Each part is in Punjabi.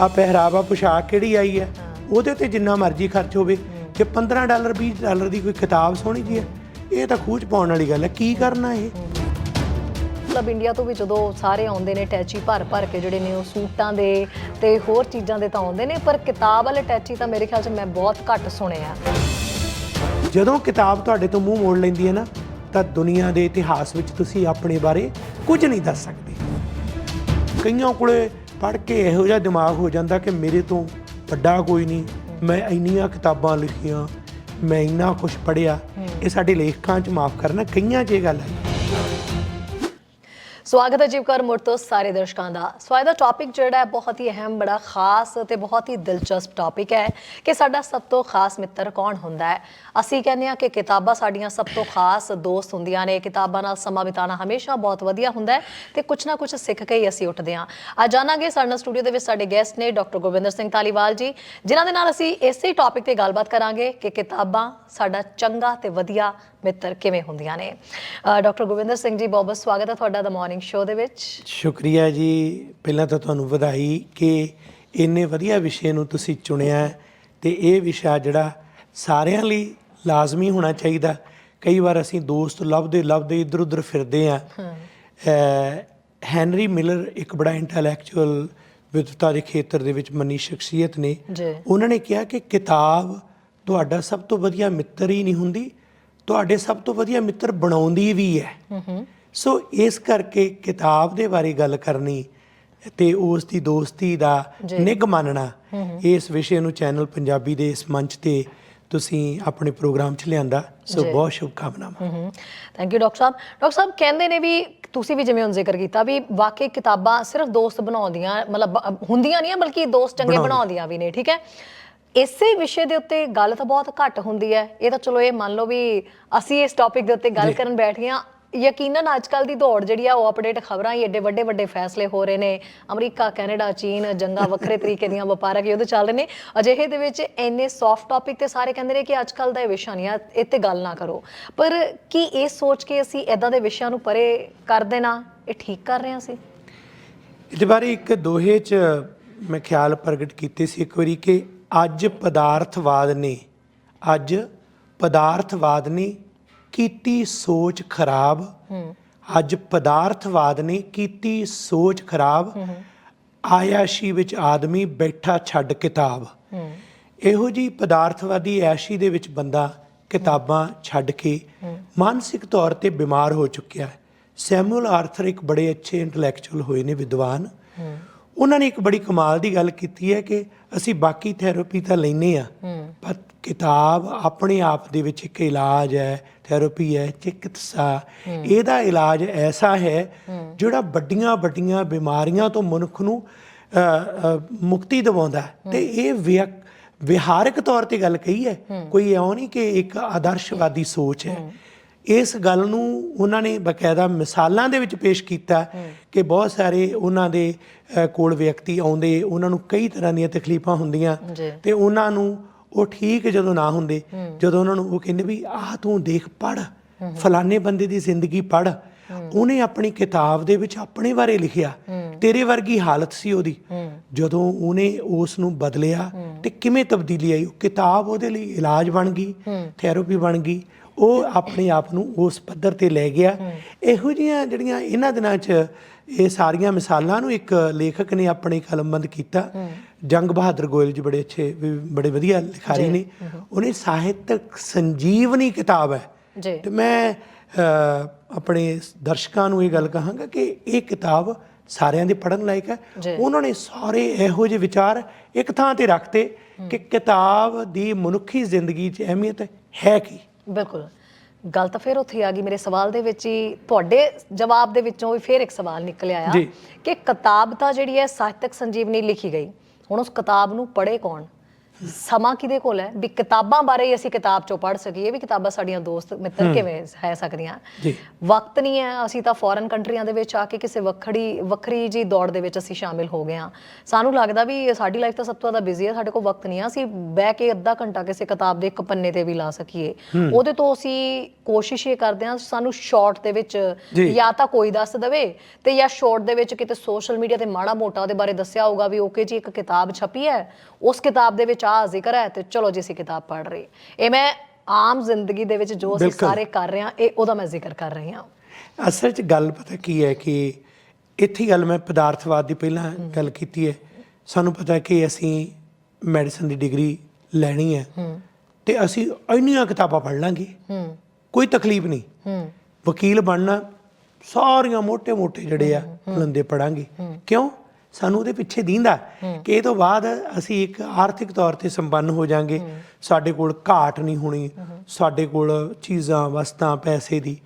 ਆ ਪਹਿਰਾਵਾ ਪੁਸ਼ਾਕ ਕਿਹੜੀ ਆਈ ਹੈ? ਉਹਦੇ ਤੇ ਜਿੰਨਾ ਮਰਜ਼ੀ ਖਰਚ ਹੋਵੇ। ਜੇ 15 ਡਾਲਰ 20 ਡਾਲਰ ਦੀ ਕੋਈ ਕਿਤਾਬ ਸੋਹਣੀ ਜੀ ਹੈ ਇਹ ਤਾਂ ਖੂਚ ਪਾਉਣ ਵਾਲੀ ਗੱਲ ਹੈ। ਕੀ ਕਰਨਾ ਇਹ? ਕਲੱਬ ਇੰਡੀਆ ਤੋਂ ਵੀ ਜਦੋਂ ਸਾਰੇ ਆਉਂਦੇ ਨੇ ਟੈਚੀ ਭਰ ਭਰ ਕੇ ਜਿਹੜੇ ਨੇ ਉਹ ਸੂਟਾਂ ਦੇ ਤੇ ਹੋਰ ਚੀਜ਼ਾਂ ਦੇ ਤਾਂ ਆਉਂਦੇ ਨੇ ਪਰ ਕਿਤਾਬ ਵਾਲੇ ਟੈਚੀ ਤਾਂ ਮੇਰੇ ਖਿਆਲ 'ਚ ਮੈਂ ਬਹੁਤ ਘੱਟ ਸੁਣਿਆ। ਜਦੋਂ ਕਿਤਾਬ ਤੁਹਾਡੇ ਤੋਂ ਮੂੰਹ ਮੋੜ ਲੈਂਦੀ ਹੈ ਨਾ ਤਾਂ ਦੁਨੀਆ ਦੇ ਇਤਿਹਾਸ ਵਿੱਚ ਤੁਸੀਂ ਆਪਣੇ ਬਾਰੇ ਕੁਝ ਨਹੀਂ ਦੱਸ ਸਕਦੇ। ਕਈਆਂ ਕੋਲੇ ਪੜ੍ਹ ਕੇ ਇਹੋ ਜਿਹਾ ਦਿਮਾਗ ਹੋ ਜਾਂਦਾ ਕਿ ਮੇਰੇ ਤੋਂ ਵੱਡਾ ਕੋਈ ਨਹੀਂ। ਮੈਂ ਇੰਨੀਆਂ ਕਿਤਾਬਾਂ ਲਿਖੀਆਂ ਮੈਂ ਇੰਨਾ ਕੁਝ ਪੜ੍ਹਿਆ। ਇਹ ਸਾਡੇ ਲੇਖਕਾਂ 'ਚ ਮਾਫ ਕਰਨਾ ਕਈਆਂ 'ਚ ਇਹ ਗੱਲ ਹੈ ਸਵਾਗਤ ਹੈ ਜੀਵਕਰ ਮੁੜ ਤੋਂ ਸਾਰੇ ਦਰਸ਼ਕਾਂ ਦਾ। ਸੋ ਅੱਜ ਦਾ ਟੌਪਿਕ ਜਿਹੜਾ ਹੈ, ਬਹੁਤ ਹੀ ਅਹਿਮ, ਬੜਾ ਖਾਸ ਤੇ ਬਹੁਤ ਹੀ ਦਿਲਚਸਪ ਟੌਪਿਕ ਹੈ ਕਿ ਸਾਡਾ ਸਭ ਤੋਂ ਖਾਸ ਮਿੱਤਰ ਕੌਣ ਹੁੰਦਾ ਹੈ। ਅਸੀਂ ਕਹਿੰਦੇ ਹਾਂ ਕਿ ਕਿਤਾਬਾਂ ਸਾਡੀਆਂ ਸਭ ਤੋਂ ਖਾਸ ਦੋਸਤ ਹੁੰਦੀਆਂ ਨੇ। ਕਿਤਾਬਾਂ ਨਾਲ ਸਮਾਂ ਬਿਤਾਉਣਾ ਹਮੇਸ਼ਾ ਬਹੁਤ ਵਧੀਆ ਹੁੰਦਾ ਹੈ ਤੇ ਕੁਝ ਨਾ ਕੁਝ ਸਿੱਖ ਕੇ ਹੀ ਅਸੀਂ ਉੱਠਦੇ ਹਾਂ। ਅੱਜ ਜਾਣਾਂਗੇ ਸਾਡੇ ਨਾਲ ਸਟੂਡੀਓ ਦੇ ਵਿੱਚ ਸਾਡੇ ਗੈਸਟ ਨੇ ਡਾਕਟਰ ਗੋਬਿੰਦਰ ਸਿੰਘ ਤਾਲੀਵਾਲ ਜੀ, ਜਿਨ੍ਹਾਂ ਦੇ ਨਾਲ ਅਸੀਂ ਇਸੇ ਟੌਪਿਕ ਤੇ ਗੱਲਬਾਤ ਕਰਾਂਗੇ ਕਿ ਕਿਤਾਬਾਂ ਸਾਡਾ ਚੰਗਾ ਤੇ ਵਧੀਆ ਮਿੱਤਰ ਕਿਵੇਂ ਹੁੰਦੀਆਂ ਨੇ। ਡਾਕਟਰ ਗੋਬਿੰਦਰ ਸਿੰਘ ਜੀ, ਬਹੁਤ ਬਹੁਤ ਸਵਾਗਤ ਹੈ ਤੁਹਾਡਾ ਦਾ ਮਾਰਨਿੰਗ ਸ਼ੋਅ ਦੇ ਵਿੱਚ। ਸ਼ੁਕਰੀਆ ਜੀ। ਪਹਿਲਾਂ ਤਾਂ ਤੁਹਾਨੂੰ ਵਧਾਈ ਕਿ ਇੰਨੇ ਵਧੀਆ ਵਿਸ਼ੇ ਨੂੰ ਤੁਸੀਂ ਚੁਣਿਆ ਤੇ ਇਹ ਵਿਸ਼ਾ ਜਿਹੜਾ ਸਾਰਿਆਂ ਲਈ ਲਾਜ਼ਮੀ ਹੋਣਾ ਚਾਹੀਦਾ। ਕਈ ਵਾਰ ਅਸੀਂ ਦੋਸਤ ਲੱਭਦੇ ਲੱਭਦੇ ਇੱਧਰ ਉੱਧਰ ਫਿਰਦੇ ਆ ਹੈਨਰੀ ਮਿਲਰ ਇੱਕ ਬੜਾ ਇੰਟੈਲੈਕਚੁਅਲ ਵਿਦਵਤਾ ਦੇ ਖੇਤਰ ਦੇ ਵਿੱਚ ਮੰਨੀ ਸ਼ਖਸੀਅਤ ਨੇ। ਉਹਨਾਂ ਨੇ ਕਿਹਾ ਕਿ ਕਿਤਾਬ ਤੁਹਾਡਾ ਸਭ ਤੋਂ ਵਧੀਆ ਮਿੱਤਰ ਹੀ ਨਹੀਂ ਹੁੰਦੀ ਤੁਹਾਡੇ ਸਭ ਤੋਂ ਵਧੀਆ ਮਿੱਤਰ ਬਣਾਉਂਦੀ ਵੀ ਹੈ। ਸੋ ਇਸ ਕਰਕੇ ਕਿਤਾਬ ਦੇ ਬਾਰੇ ਗੱਲ ਕਰਨੀ ਤੇ ਉਸ ਦੀ ਦੋਸਤੀ ਦਾ ਨਿੱਘ ਮੰਨਣਾ ਇਸ ਵਿਸ਼ੇ ਨੂੰ ਚੈਨਲ ਪੰਜਾਬੀ ਦੇ ਇਸ ਮੰਚ ਤੇ ਤੁਸੀਂ ਆਪਣੇ ਪ੍ਰੋਗਰਾਮ 'ਚ ਲਿਆਂਦਾ। ਸੋ ਬਹੁਤ ਸ਼ੁਭਕਾਮਨਾਵਾਂ। ਥੈਂਕ ਯੂ ਡਾਕਟਰ ਸਾਹਿਬ। ਡਾਕਟਰ ਸਾਹਿਬ ਕਹਿੰਦੇ ਨੇ ਵੀ ਤੁਸੀਂ ਵੀ ਜਿਵੇਂ ਹੁਣ ਜ਼ਿਕਰ ਕੀਤਾ ਵੀ ਵਾਕਈ ਕਿਤਾਬਾਂ ਸਿਰਫ ਦੋਸਤ ਬਣਾਉਂਦੀਆਂ ਮਤਲਬ ਹੁੰਦੀਆਂ ਨਹੀਂ ਆ, ਬਲਕਿ ਦੋਸਤ ਚੰਗੇ ਬਣਾਉਂਦੀਆਂ। ਵੀ ਨੇ ਠੀਕ ਹੈ? ਇਸੇ ਵਿਸ਼ੇ ਦੇ ਉੱਤੇ ਗੱਲ ਤਾਂ ਬਹੁਤ ਘੱਟ ਹੁੰਦੀ ਹੈ। ਇਹ ਤਾਂ ਚਲੋ ਇਹ ਮੰਨ ਲਓ ਵੀ ਅਸੀਂ ਇਸ ਟੌਪਿਕ ਦੇ ਉੱਤੇ ਗੱਲ ਕਰਨ ਬੈਠ ਗਏ ਹਾਂ। ਯਕੀਨਨ ਅੱਜ ਕੱਲ ਦੀ ਦੌੜ ਜਿਹੜੀ ਆ, ਉਹ ਅਪਡੇਟ ਖਬਰਾਂ ਹੀ ਏਡੇ ਵੱਡੇ ਵੱਡੇ ਫੈਸਲੇ ਹੋ ਰਹੇ ਨੇ। ਅਮਰੀਕਾ, ਕੈਨੇਡਾ, ਚੀਨ, ਜੰਗਾਂ ਵੱਖਰੇ ਤਰੀਕੇ ਦੀਆਂ ਵਪਾਰਕ ਯੁੱਧ ਚੱਲ ਰਹੇ ਨੇ। ਅਜਿਹੇ ਦੇ ਵਿੱਚ ਇੰਨੇ ਸੌਫਟ ਟੌਪਿਕ ਤੇ ਸਾਰੇ ਕਹਿੰਦੇ ਨੇ ਕਿ ਅੱਜ ਕੱਲ ਦਾ ਇਹ ਵਿਸ਼ਾ ਨਹੀਂ ਆ, ਇਹ ਤੇ ਗੱਲ ਨਾ ਕਰੋ। ਪਰ ਕੀ ਇਹ ਸੋਚ ਕੇ ਅਸੀਂ ਇਦਾਂ ਦੇ ਵਿਸ਼ਿਆਂ ਨੂੰ ਪਰੇ ਕਰ ਦੇਣਾ? ਇਹ ਠੀਕ ਕਰ ਰਹੇ ਹਾਂ ਅਸੀਂ? ਇਹਦੇ ਬਾਰੇ ਇੱਕ ਦੋਹੇ 'ਚ ਮੈਂ ਖਿਆਲ ਪ੍ਰਗਟ ਕੀਤੇ ਸੀ ਇੱਕ ਵਾਰੀ ਕਿ ਅੱਜ ਪਦਾਰਥਵਾਦ ਨੇ, ਅੱਜ ਪਦਾਰਥਵਾਦ ਨੇ ਕੀਤੀ ਸੋਚ ਖਰਾਬ। ਅੱਜ ਪਦਾਰਥਵਾਦ ਨੇ ਕੀਤੀ ਸੋਚ ਖਰਾਬ। ਆਯਾਸ਼ੀ ਵਿੱਚ ਆਦਮੀ ਬੈਠਾ ਛੱਡ ਕਿਤਾਬ। ਇਹੋ ਜੀ ਪਦਾਰਥਵਾਦੀ ਐਸ਼ੀ ਦੇ ਵਿੱਚ ਬੰਦਾ ਕਿਤਾਬਾਂ ਛੱਡ ਕੇ ਮਾਨਸਿਕ ਤੌਰ ਤੇ ਬਿਮਾਰ ਹੋ ਚੁੱਕਿਆ ਹੈ। ਸੈਮੂਅਲ ਆਰਥਰ ਇੱਕ ਬੜੇ ਅੱਛੇ ਇੰਟੈਲੈਕਚੁਅਲ ਹੋਏ ਨੇ ਵਿਦਵਾਨ। ਉਹਨਾਂ ਨੇ ਇੱਕ ਬੜੀ ਕਮਾਲ ਦੀ ਗੱਲ ਕੀਤੀ ਹੈ ਕਿ ਅਸੀਂ ਬਾਕੀ ਥੈਰੇਪੀ ਤਾਂ ਲੈਨੇ ਆ ਪਰ ਕਿਤਾਬ ਆਪਣੇ ਆਪ ਦੇ ਵਿੱਚ ਇੱਕ ਇਲਾਜ ਹੈ ਥੈਰੇਪੀ ਹੈ ਚਿਕਿਤਸਾ ਇਹਦਾ ਇਲਾਜ ਐਸਾ ਹੈ ਜਿਹੜਾ ਵੱਡੀਆਂ ਵੱਡੀਆਂ ਬਿਮਾਰੀਆਂ ਤੋਂ ਮਨੁੱਖ ਨੂੰ ਮੁਕਤੀ ਦਿਵਾਉਂਦਾ। ਤੇ ਇਹ ਵਿਅਕ ਵਿਹਾਰਕ ਤੌਰ ਤੇ ਗੱਲ ਕਹੀ ਹੈ ਕੋਈ ਇਉਂ ਨਹੀਂ ਕਿ ਇੱਕ ਆਦਰਸ਼ਵਾਦੀ ਸੋਚ ਹੈ ਇਸ ਗੱਲ ਨੂੰ ਉਹਨਾਂ ਨੇ ਬਕਾਇਦਾ ਮਿਸਾਲਾਂ ਦੇ ਵਿੱਚ ਪੇਸ਼ ਕੀਤਾ ਕਿ ਬਹੁਤ ਸਾਰੇ ਉਹਨਾਂ ਦੇ ਕੋਲ ਵਿਅਕਤੀ ਆਉਂਦੇ ਉਹਨਾਂ ਨੂੰ ਕਈ ਤਰ੍ਹਾਂ ਦੀਆਂ ਤਕਲੀਫਾਂ ਹੁੰਦੀਆਂ। ਤੇ ਉਹਨਾਂ ਨੂੰ ਉਹ ਠੀਕ ਜਦੋਂ ਨਾ ਹੁੰਦੇ ਜਦੋਂ ਉਹਨਾਂ ਨੂੰ ਉਹ ਕਹਿੰਦੇ ਵੀ ਆਹ ਤੂੰ ਦੇਖ ਪੜ ਫਲਾਣੇ ਬੰਦੇ ਦੀ ਜ਼ਿੰਦਗੀ ਪੜ ਉਹਨੇ ਆਪਣੀ ਕਿਤਾਬ ਦੇ ਵਿੱਚ ਆਪਣੇ ਬਾਰੇ ਲਿਖਿਆ। ਤੇਰੇ ਵਰਗੀ ਹਾਲਤ ਸੀ ਉਹਦੀ। ਜਦੋਂ ਉਹਨੇ ਉਸ ਨੂੰ ਬਦਲਿਆ ਤੇ ਕਿਵੇਂ ਤਬਦੀਲੀ ਆਈ? ਉਹ ਕਿਤਾਬ ਉਹਦੇ ਲਈ ਇਲਾਜ ਬਣ ਗਈ ਥੈਰੇਪੀ ਬਣ ਗਈ। ਉਹ ਆਪਣੇ ਆਪ ਨੂੰ ਉਸ ਪੱਧਰ ਤੇ ਲੈ ਗਿਆ। ਇਹੋ ਜਿਹੀਆਂ ਜਿਹੜੀਆਂ ਇਹਨਾਂ ਦਿਨਾਂ 'ਚ ਇਹ ਸਾਰੀਆਂ ਮਿਸਾਲਾਂ ਨੂੰ ਇੱਕ ਲੇਖਕ ਨੇ ਆਪਣੇ ਕਲਮਬੰਦ ਕੀਤਾ। ਜੰਗ ਬਹਾਦਰ ਗੋਇਲ ਜੀ ਬੜੇ ਅੱਛੇ ਬੜੇ ਵਧੀਆ ਲਿਖਾਰੀ ਨੇ। ਉਹਨੇ ਸਾਹਿਤਕ ਸੰਜੀਵਨੀ ਕਿਤਾਬ ਹੈ। ਜੀ। ਤੇ ਮੈਂ ਆਪਣੇ ਦਰਸ਼ਕਾਂ ਨੂੰ ਇਹ ਗੱਲ ਕਹਾਂਗਾ ਕਿ ਇਹ ਕਿਤਾਬ ਸਾਰਿਆਂ ਦੇ ਪੜਨ ਲਾਇਕ ਹੈ। ਉਹਨਾਂ ਨੇ ਸਾਰੇ ਇਹੋ ਜਿਹੇ ਵਿਚਾਰ ਇੱਕ ਥਾਂ ਤੇ ਰੱਖਤੇ ਕਿ ਕਿਤਾਬ ਦੀ ਮਨੁੱਖੀ ਜ਼ਿੰਦਗੀ 'ਚ ਅਹਿਮੀਅਤ ਹੈ ਕੀ? ਬਿਲਕੁਲ। ਗੱਲ ਤਾਂ ਫਿਰ ਉੱਥੇ ਆ ਗਈ ਮੇਰੇ ਸਵਾਲ ਦੇ ਵਿੱਚ ਹੀ। ਤੁਹਾਡੇ ਜਵਾਬ ਦੇ ਵਿੱਚੋਂ ਵੀ ਫਿਰ ਇੱਕ ਸਵਾਲ ਨਿਕਲ ਆਇਆ। ਕਿ ਕਿਤਾਬ ਤਾਂ ਜਿਹੜੀ ਹੈ ਸਾਹਿਤਕ ਸੰਜੀਵਨੀ ਲਿਖੀ ਗਈ। ਹੁਣ ਉਸ ਕਿਤਾਬ ਨੂੰ ਪੜ੍ਹੇ ਕੌਣ? ਸਮਾਂ ਕਿਹਦੇ ਕੋਲ ਹੈ? ਵੀ ਕਿਤਾਬਾਂ ਬਾਰੇ ਅਸੀਂ ਕਿਤਾਬ ਚੋਂ ਪੜ੍ਹ ਸਕੀਏ ਵੀ ਕਿਤਾਬਾਂ ਸਾਡੀਆਂ ਦੋਸਤ ਮਿੱਤਰ ਕਿਵੇਂ ਹੈ ਸਕਦੀਆਂ। ਵਕਤ ਨਹੀਂ ਹੈ ਅਸੀਂ ਤਾਂ ਫੋਰਨ ਕੰਟਰੀਆਂ ਦੇ ਵਿੱਚ ਆ ਕੇ ਕਿਸੇ ਵੱਖਰੀ ਵੱਖਰੀ ਜੀ ਦੌੜ ਦੇ ਵਿੱਚ ਅਸੀਂ ਸ਼ਾਮਿਲ ਹੋ ਗਏ ਹਾਂ। ਸਾਨੂੰ ਲੱਗਦਾ ਵੀ ਸਾਡੀ ਲਾਈਫ ਤਾਂ ਸਭ ਤੋਂ ਜ਼ਿਆਦਾ ਬਿਜ਼ੀ ਹੈ ਸਾਡੇ ਕੋਲ ਵਕਤ ਨਹੀਂ ਹੈ। ਅਸੀਂ ਬਹਿ ਕੇ ਅੱਧਾ ਘੰਟਾ ਕਿਸੇ ਕਿਤਾਬ ਦੇ ਇੱਕ ਪੰਨੇ ਤੇ ਵੀ ਲਾ ਸਕੀਏ। ਉਹਦੇ ਤੋਂ ਅਸੀਂ ਕੋਸ਼ਿਸ਼ ਇਹ ਕਰਦੇ ਹਾਂ ਸਾਨੂੰ ਸ਼ਾਰਟ ਦੇ ਵਿੱਚ। ਜਾਂ। ਤਾਂ ਕੋਈ ਦੱਸ ਦਵੇ ਤੇ ਜਾਂ ਸ਼ਾਰਟ ਦੇ ਵਿੱਚ ਕਿਤੇ ਸੋਸ਼ਲ ਮੀਡੀਆ ਤੇ ਮਾੜਾ ਮੋਟਾ ਉਹਦੇ ਬਾਰੇ ਦੱਸਿਆ ਹੋਊਗਾ ਵੀ ਓਕੇ ਜੀ ਇੱਕ ਕਿਤਾਬ ਛਪੀ ਹੈ ਉਸ ਕਿਤਾਬ ਦੇ ਵਿੱਚ ਸ਼ਾਹ ਜ਼ਿਕਰ ਹੈ ਤੇ ਚਲੋ ਜੀ ਅਸੀਂ ਕਿਤਾਬ ਪੜ੍ਹ ਰਹੇ ਇਹ ਮੈਂ ਆਮ ਜ਼ਿੰਦਗੀ ਦੇ ਵਿੱਚ ਜੋ ਅਸੀਂ ਸਾਰੇ ਕਰ ਰਹੇ ਹਾਂ ਇਹ ਉਹਦਾ ਮੈਂ ਜ਼ਿਕਰ ਕਰ ਰਹੀ ਹਾਂ। ਅਸਲ 'ਚ ਗੱਲ ਪਤਾ ਕੀ ਹੈ ਕਿ ਇੱਥੇ ਗੱਲ ਮੈਂ ਪਦਾਰਥਵਾਦ ਦੀ ਪਹਿਲਾਂ ਗੱਲ ਕੀਤੀ ਹੈ। ਸਾਨੂੰ ਪਤਾ ਹੈ ਕਿ ਅਸੀਂ ਮੈਡੀਸਨ ਦੀ ਡਿਗਰੀ ਲੈਣੀ ਹੈ ਤੇ ਅਸੀਂ ਇੰਨੀਆਂ ਕਿਤਾਬਾਂ ਪੜ੍ਹ ਲਾਂਗੇ। ਕੋਈ ਤਕਲੀਫ ਨਹੀਂ। ਵਕੀਲ ਬਣਨਾ ਸਾਰੀਆਂ ਮੋٹے-ਮੋٹے ਜਿਹੜੇ ਆ ਲੰਦੇ ਪੜਾਂਗੇ ਕਿਉਂ? ਸਾਨੂੰ ਉਹਦੇ ਪਿੱਛੇ ਦੀਂਦਾ ਕਿ ਇਹ ਤੋਂ ਬਾਅਦ ਅਸੀਂ ਇੱਕ ਆਰਥਿਕ ਤੌਰ ਤੇ ਸੰਪੰਨ ਹੋ ਜਾਾਂਗੇ। ਸਾਡੇ ਕੋਲ ਘਾਟ ਨਹੀਂ ਹੋਣੀ। ਸਾਡੇ ਕੋਲ ਚੀਜ਼ਾਂ ਵਸਤਾਂ ਪੈਸੇ ਦੀ।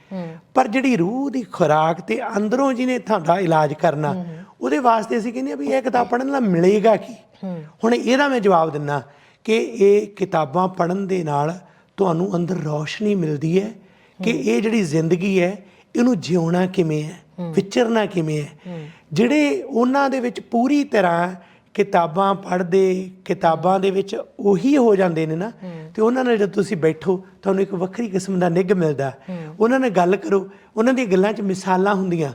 ਪਰ ਜਿਹੜੀ ਰੂਹ ਦੀ ਖੁਰਾਕ ਤੇ ਅੰਦਰੋਂ ਜਿਹਨੇ ਤੁਹਾਡਾ ਇਲਾਜ ਕਰਨਾ ਉਹਦੇ ਵਾਸਤੇ ਅਸੀਂ ਕਹਿੰਦੇ ਆ ਵੀ ਇਹ ਕਿਤਾਬ ਪੜ੍ਹਨ ਨਾਲ ਮਿਲੇਗਾ ਕੀ? ਹੁਣ ਇਹਦਾ ਮੈਂ ਜਵਾਬ ਦਿੰਨਾ ਕਿ ਇਹ ਕਿਤਾਬਾਂ ਪੜ੍ਹਨ ਦੇ ਨਾਲ ਤੁਹਾਨੂੰ ਅੰਦਰ ਰੌਸ਼ਨੀ ਮਿਲਦੀ ਹੈ ਕਿ ਇਹ ਜਿਹੜੀ ਜ਼ਿੰਦਗੀ ਹੈ ਇਹਨੂੰ ਜਿਉਣਾ ਕਿਵੇਂ ਹੈ? ਵਿਚਰਨਾ ਕਿਵੇਂ ਹੈ? ਜਿਹੜੇ ਉਹਨਾਂ ਦੇ ਵਿੱਚ ਪੂਰੀ ਤਰ੍ਹਾਂ ਕਿਤਾਬਾਂ ਪੜ੍ਹਦੇ ਕਿਤਾਬਾਂ ਦੇ ਵਿੱਚ ਉਹੀ ਹੋ ਜਾਂਦੇ ਨੇ ਨਾ ਤੇ ਉਹਨਾਂ ਨਾਲ ਜਦ ਤੁਸੀਂ ਬੈਠੋ ਤੁਹਾਨੂੰ ਇੱਕ ਵੱਖਰੀ ਕਿਸਮ ਦਾ ਨਿੱਘ ਮਿਲਦਾ। ਉਹਨਾਂ ਨਾਲ ਗੱਲ ਕਰੋ ਉਹਨਾਂ ਦੀਆਂ ਗੱਲਾਂ 'ਚ ਮਿਸਾਲਾਂ ਹੁੰਦੀਆਂ।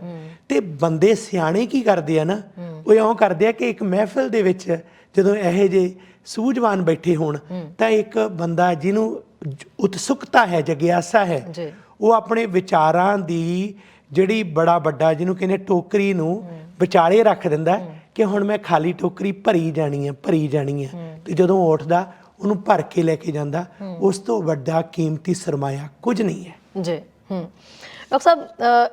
ਤੇ ਬੰਦੇ ਸਿਆਣੇ ਕੀ ਕਰਦੇ ਆ ਨਾ ਉਹ ਇਉਂ ਕਰਦੇ ਆ ਕਿ ਇੱਕ ਮਹਿਫਿਲ ਦੇ ਵਿੱਚ ਜਦੋਂ ਇਹੋ ਜਿਹੇ ਸੂਝਵਾਨ ਬੈਠੇ ਹੋਣ ਤਾਂ ਇੱਕ ਬੰਦਾ ਜਿਹਨੂੰ ਜ- ਉਤਸੁਕਤਾ ਹੈ ਜਗਿਆਸਾ ਹੈ ਜੀ। ਉਹ ਆਪਣੇ ਵਿਚਾਰਾਂ ਦੀ ਜਿਹੜੀ ਬੜਾ ਵੱਡਾ ਜਿਹਨੂੰ ਕਹਿੰਦੇ ਟੋਕਰੀ ਨੂੰ ਵਿਚਾਲੇ ਰੱਖ ਦਿੰਦਾ ਕਿ ਹੁਣ ਮੈਂ ਖਾਲੀ ਟੋਕਰੀ ਭਰੀ ਜਾਣੀ ਹੈ ਭਰੀ ਜਾਣੀ ਹੈ। ਤੇ ਜਦੋਂ ਉੱਠਦਾ ਉਹਨੂੰ ਭਰ ਕੇ ਲੈ ਕੇ ਜਾਂਦਾ। ਉਸ ਤੋਂ ਵੱਡਾ ਕੀਮਤੀ ਸਰਮਾਇਆ ਕੁਝ ਨਹੀਂ ਹੈ। ਜੀ ਹੂੰ। ਡਾਕਟਰ ਸਾਹਿਬ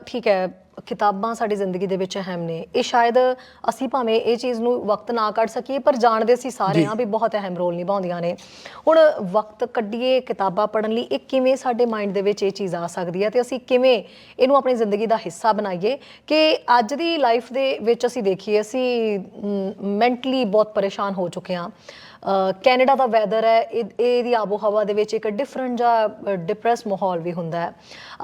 ਠੀਕ ਹੈ ਕਿਤਾਬਾਂ ਸਾਡੀ ਜ਼ਿੰਦਗੀ ਦੇ ਵਿੱਚ ਅਹਿਮ ਨੇ। ਇਹ ਸ਼ਾਇਦ ਅਸੀਂ ਭਾਵੇਂ ਇਹ ਚੀਜ਼ ਨੂੰ ਵਕਤ ਨਾ ਕੱਢ ਸਕੀਏ ਪਰ ਜਾਣਦੇ ਸੀ ਸਾਰੇ ਹਾਂ ਵੀ ਬਹੁਤ ਅਹਿਮ ਰੋਲ ਨਿਭਾਉਂਦੀਆਂ ਨੇ। ਹੁਣ ਵਕਤ ਕੱਢੀਏ ਕਿਤਾਬਾਂ ਪੜ੍ਹਨ ਲਈ ਇਹ ਕਿਵੇਂ ਸਾਡੇ ਮਾਈਂਡ ਦੇ ਵਿੱਚ ਇਹ ਚੀਜ਼ ਆ ਸਕਦੀ ਹੈ ਤੇ ਅਸੀਂ ਕਿਵੇਂ ਇਹਨੂੰ ਆਪਣੀ ਜ਼ਿੰਦਗੀ ਦਾ ਹਿੱਸਾ ਬਣਾਈਏ ਕਿ ਅੱਜ ਦੀ ਲਾਈਫ ਦੇ ਵਿੱਚ ਅਸੀਂ ਦੇਖੀਏ ਅਸੀਂ ਮੈਂਟਲੀ ਬਹੁਤ ਪਰੇਸ਼ਾਨ ਹੋ ਚੁੱਕੇ ਹਾਂ। ਕੈਨੇਡਾ ਦਾ ਵੈਦਰ ਹੈ, ਇਹ- ਇਹਦੀ ਆਬੋ ਹਵਾ ਦੇ ਵਿੱਚ ਇੱਕ ਡਿਫਰੈਂਟ ਜਾਂ ਡਿਪਰੈਸ ਮਾਹੌਲ ਵੀ ਹੁੰਦਾ ਹੈ।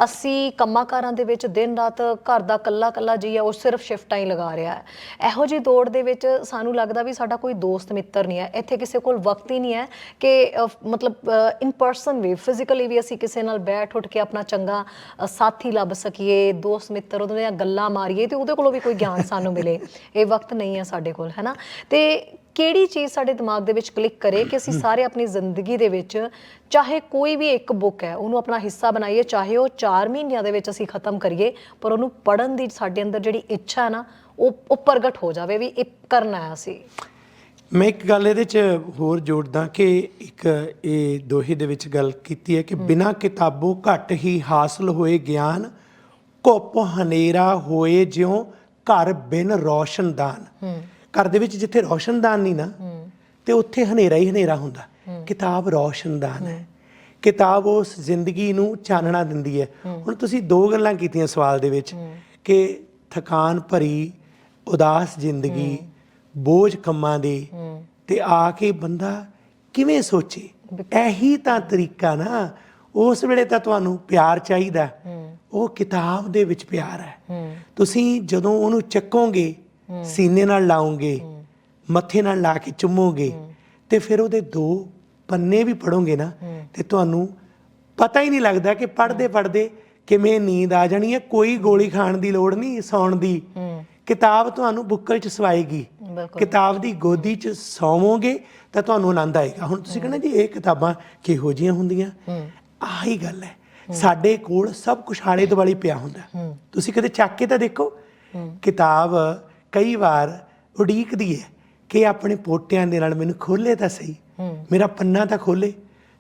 ਅਸੀਂ ਕੰਮਾਂ-ਕਾਰਾਂ ਦੇ ਵਿੱਚ ਦਿਨ ਰਾਤ ਘਰ ਦਾ ਕੱਲਾ-ਕੱਲਾ ਜੀ ਹੈ, ਉਹ ਸਿਰਫ ਸ਼ਿਫਟਾਂ ਹੀ ਲਗਾ ਰਿਹਾ ਹੈ। ਇਹੋ ਜੀ ਦੌੜ ਦੇ ਵਿੱਚ ਸਾਨੂੰ ਲੱਗਦਾ ਵੀ ਸਾਡਾ ਕੋਈ ਦੋਸਤ ਮਿੱਤਰ ਨਹੀਂ ਹੈ। ਇੱਥੇ ਕਿਸੇ ਕੋਲ ਵਕਤ ਹੀ ਨਹੀਂ ਹੈ ਕਿ ਮਤਲਬ ਇਨ ਪਰਸਨ ਵੀ ਫਿਜ਼ੀਕਲੀ ਵੀ ਅਸੀਂ ਕਿਸੇ ਨਾਲ ਬੈਠ ਉੱਠ ਕੇ ਆਪਣਾ ਚੰਗਾ ਸਾਥੀ ਲੱਭ ਸਕੀਏ, ਦੋਸਤ ਮਿੱਤਰ ਉਹਦੇ ਨਾਲ ਗੱਲਾਂ ਮਾਰੀਏ ਤੇ ਉਹਦੇ ਕੋਲੋਂ ਵੀ ਕੋਈ ਗਿਆਨ ਸਾਨੂੰ ਮਿਲੇ। ਇਹ ਵਕਤ ਨਹੀਂ ਹੈ ਸਾਡੇ ਕੋਲ, ਹੈ ਨਾ? ਤੇ ਕਿਹੜੀ ਚੀਜ਼ ਸਾਡੇ ਦਿਮਾਗ ਦੇ ਵਿੱਚ ਕਲਿੱਕ ਕਰੇ ਕਿ ਅਸੀਂ ਸਾਰੇ ਆਪਣੀ ਜ਼ਿੰਦਗੀ ਦੇ ਵਿੱਚ ਚਾਹੇ ਕੋਈ ਵੀ ਇੱਕ ਬੁੱਕ ਹੈ ਉਹਨੂੰ ਆਪਣਾ ਹਿੱਸਾ ਬਣਾਈਏ ਚਾਹੇ ਉਹ 4 ਮਹੀਨਿਆਂ ਦੇ ਵਿੱਚ ਅਸੀਂ ਖਤਮ ਕਰੀਏ ਪਰ ਉਹਨੂੰ ਪੜਨ ਦੀ ਸਾਡੇ ਅੰਦਰ ਜਿਹੜੀ ਇੱਛਾ ਹੈ ਨਾ ਉਹ ਉਹ ਪ੍ਰਗਟ ਹੋ ਜਾਵੇ ਵੀ ਇਹ ਕਰਨਾ ਹੈ ਅਸੀਂ ਮੈਂ ਇੱਕ ਗੱਲ ਇਹਦੇ 'ਚ ਹੋਰ ਜੋੜਦਾ ਕਿ ਇੱਕ ਇਹ ਦੋਹੇ ਦੇ ਵਿੱਚ ਗੱਲ ਕੀਤੀ ਹੈ ਕਿ ਬਿਨਾਂ ਕਿਤਾਬੋਂ ਘੱਟ ਹੀ ਹਾਸਲ ਹੋਏ ਗਿਆਨ ਘੁੱਪ ਹਨੇਰਾ ਹੋਏ ਜਿਉ ਘਰ ਬਿਨ ਰੌਸ਼ਨਦਾਨ ਘਰ ਦੇ ਵਿੱਚ ਜਿੱਥੇ ਰੌਸ਼ਨਦਾਨ ਨਹੀਂ ਨਾ ਤੇ ਉੱਥੇ ਹਨੇਰਾ ਹੀ ਹਨੇਰਾ ਹੁੰਦਾ। ਕਿਤਾਬ ਰੌਸ਼ਨਦਾਨ ਹੈ। ਕਿਤਾਬ ਉਸ ਜ਼ਿੰਦਗੀ ਨੂੰ ਚਾਨਣਾ ਦਿੰਦੀ ਹੈ। ਹੁਣ ਤੁਸੀਂ ਦੋ ਗੱਲਾਂ ਕੀਤੀਆਂ ਸਵਾਲ ਦੇ ਵਿੱਚ ਕਿ ਥਕਾਨ ਭਰੀ ਉਦਾਸ ਜ਼ਿੰਦਗੀ ਬੋਝ ਕੰਮਾਂ ਦੇ ਤੇ ਆ ਕੇ ਬੰਦਾ ਕਿਵੇਂ ਸੋਚੇ? ਇਹੀ ਤਾਂ ਤਰੀਕਾ ਨਾ ਉਸ ਵੇਲੇ ਤਾਂ ਤੁਹਾਨੂੰ ਪਿਆਰ ਚਾਹੀਦਾ। ਉਹ ਕਿਤਾਬ ਦੇ ਵਿੱਚ ਪਿਆਰ ਹੈ। ਤੁਸੀਂ ਜਦੋਂ ਉਹਨੂੰ ਚੱਕੋਗੇ ਸੀਨੇ ਨਾਲ ਲਾਓਗੇ ਮੱਥੇ ਨਾਲ ਲਾ ਕੇ ਚੁੰਮੋਗੇ ਤੇ ਫਿਰ ਉਹਦੇ ਦੋ ਪੰਨੇ ਵੀ ਪੜੋਗੇ ਨਾ ਤੇ ਤੁਹਾਨੂੰ ਪਤਾ ਹੀ ਨਹੀਂ ਲੱਗਦਾ ਕਿ ਪੜਦੇ ਪੜਦੇ ਕਿਵੇਂ ਨੀਂਦ ਆ ਜਾਣੀ ਹੈ। ਕੋਈ ਗੋਲੀ ਖਾਣ ਦੀ ਲੋੜ ਨਹੀਂ ਸੌਣ ਦੀ। ਕਿਤਾਬ ਤੁਹਾਨੂੰ ਬੁੱਕਲ ਚ ਸਵਾਏਗੀ। ਕਿਤਾਬ ਦੀ ਗੋਦੀ ਚ ਸੌਵੋਗੇ ਤਾਂ ਤੁਹਾਨੂੰ ਆਨੰਦ ਆਏਗਾ। ਹੁਣ ਤੁਸੀਂ ਕਹਿੰਦੇ ਜੀ ਇਹ ਕਿਤਾਬਾਂ ਕਿਹੋ ਜੀਆਂ ਹੁੰਦੀਆਂ? ਆਹੀ ਗੱਲ ਹੈ। ਸਾਡੇ ਕੋਲ ਸਭ ਕੁਝ ਆਲੇ ਦੁਆਲੇ ਪਿਆ ਹੁੰਦਾ। ਤੁਸੀਂ ਕਦੇ ਚੱਕ ਕੇ ਤਾਂ ਦੇਖੋ ਕਿਤਾਬ ਕਈ ਵਾਰ ਉਡੀਕਦੀ ਹੈ ਕਿ ਆਪਣੇ ਪੋਟਿਆਂ ਦੇ ਨਾਲ ਮੈਨੂੰ ਖੋਲੇ ਤਾਂ ਸਹੀ ਮੇਰਾ ਪੰਨਾ ਤਾਂ ਖੋਲੇ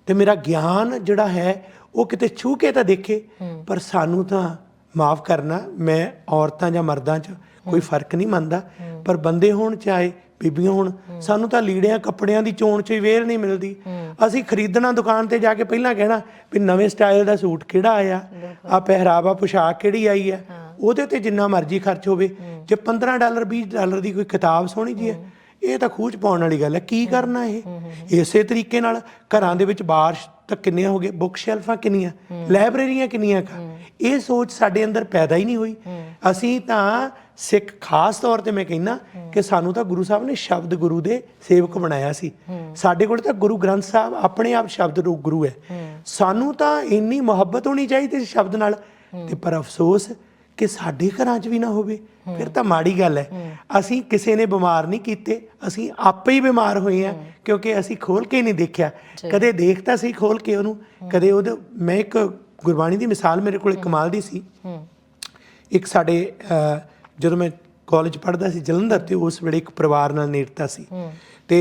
ਤੇ ਮੇਰਾ ਗਿਆਨ ਜਿਹੜਾ ਹੈ ਉਹ ਕਿਤੇ ਛੂ ਕੇ ਤਾਂ ਦੇਖੇ ਪਰ ਸਾਨੂੰ ਤਾਂ ਮਾਫ ਕਰਨਾ ਮੈਂ ਔਰਤਾਂ ਜਾਂ ਮਰਦਾਂ 'ਚ ਕੋਈ ਫ਼ਰਕ ਨਹੀਂ ਮੰਨਦਾ ਪਰ ਬੰਦੇ ਹੋਣ ਚਾਹੇ ਬੀਬੀਆਂ ਹੋਣ ਸਾਨੂੰ ਤਾਂ ਲੀੜਿਆਂ ਕੱਪੜਿਆਂ ਦੀ ਚੋਣ 'ਚ ਹੀ ਵੇਰ ਨਹੀਂ ਮਿਲਦੀ। ਅਸੀਂ ਖਰੀਦਣਾ ਦੁਕਾਨ ਤੇ ਜਾ ਕੇ ਪਹਿਲਾਂ ਕਹਿਣਾ ਵੀ ਨਵੇਂ ਸਟਾਈਲ ਦਾ ਸੂਟ ਕਿਹੜਾ ਆਇਆ? ਆ ਪਹਿਰਾਵਾ ਪੁਸ਼ਾਕ ਕਿਹੜੀ ਆਈ ਹੈ। ਉਹਦੇ ਤੇ ਜਿੰਨਾ ਮਰਜ਼ੀ ਖਰਚ ਹੋਵੇ। ਜੇ 15 ਡਾਲਰ 20 ਡਾਲਰ ਦੀ ਕੋਈ ਕਿਤਾਬ ਸੋਹਣੀ ਜੀ ਹੈ ਇਹ ਤਾਂ ਖੂਚ ਪਾਉਣ ਵਾਲੀ ਗੱਲ ਹੈ। ਕੀ ਕਰਨਾ ਇਹ? ਇਸੇ ਤਰੀਕੇ ਨਾਲ ਘਰਾਂ ਦੇ ਵਿੱਚ ਬਾਰਿਸ਼ ਤਾਂ ਕਿੰਨੀਆਂ ਹੋ ਗਏ ਬੁੱਕ ਸ਼ੈਲਫਾਂ ਕਿੰਨੀਆਂ ਲਾਇਬ੍ਰੇਰੀਆਂ ਕਿੰਨੀਆਂ ਕੁ? ਇਹ ਸੋਚ ਸਾਡੇ ਅੰਦਰ ਪੈਦਾ ਹੀ ਨਹੀਂ ਹੋਈ। ਅਸੀਂ ਤਾਂ ਸਿੱਖ ਖਾਸ ਤੌਰ ਤੇ ਮੈਂ ਕਹਿੰਦਾ ਕਿ ਸਾਨੂੰ ਤਾਂ ਗੁਰੂ ਸਾਹਿਬ ਨੇ ਸ਼ਬਦ ਗੁਰੂ ਦੇ ਸੇਵਕ ਬਣਾਇਆ ਸੀ। ਸਾਡੇ ਕੋਲ ਤਾਂ ਗੁਰੂ ਗ੍ਰੰਥ ਸਾਹਿਬ ਆਪਣੇ ਆਪ ਸ਼ਬਦ ਰੂਪ ਗੁਰੂ ਹੈ। ਸਾਨੂੰ ਤਾਂ ਇੰਨੀ ਮੁਹੱਬਤ ਹੋਣੀ ਚਾਹੀਦੀ ਸ਼ਬਦ ਨਾਲ। ਤੇ ਪਰ ਅਫਸੋਸ ਕਿ ਸਾਡੇ ਘਰਾਂ 'ਚ ਵੀ ਨਾ ਹੋਵੇ। ਫਿਰ ਤਾਂ ਮਾੜੀ ਗੱਲ ਹੈ। ਅਸੀਂ ਕਿਸੇ ਨੇ ਬਿਮਾਰ ਨਹੀਂ ਕੀਤੇ ਅਸੀਂ ਆਪੇ ਹੀ ਬਿਮਾਰ ਹੋਏ ਆ ਕਿਉਂਕਿ ਅਸੀਂ ਖੋਲ ਕੇ ਨਹੀਂ ਦੇਖਿਆ। ਕਦੇ ਦੇਖ ਤਾਂ ਸਹੀ ਖੋਲ ਕੇ ਉਹਨੂੰ ਕਦੇ ਉਹਦੇ ਮੈਂ ਇੱਕ ਗੁਰਬਾਣੀ ਦੀ ਮਿਸਾਲ ਮੇਰੇ ਕੋਲ ਕਮਾਲ ਦੀ ਸੀ। ਇੱਕ ਸਾਡੇ ਜਦੋਂ ਮੈਂ ਕਾਲਜ ਪੜ੍ਹਦਾ ਸੀ ਜਲੰਧਰ ਤੇ ਉਸ ਵੇਲੇ ਇੱਕ ਪਰਿਵਾਰ ਨਾਲ ਨੇੜਤਾ ਸੀ। ਤੇ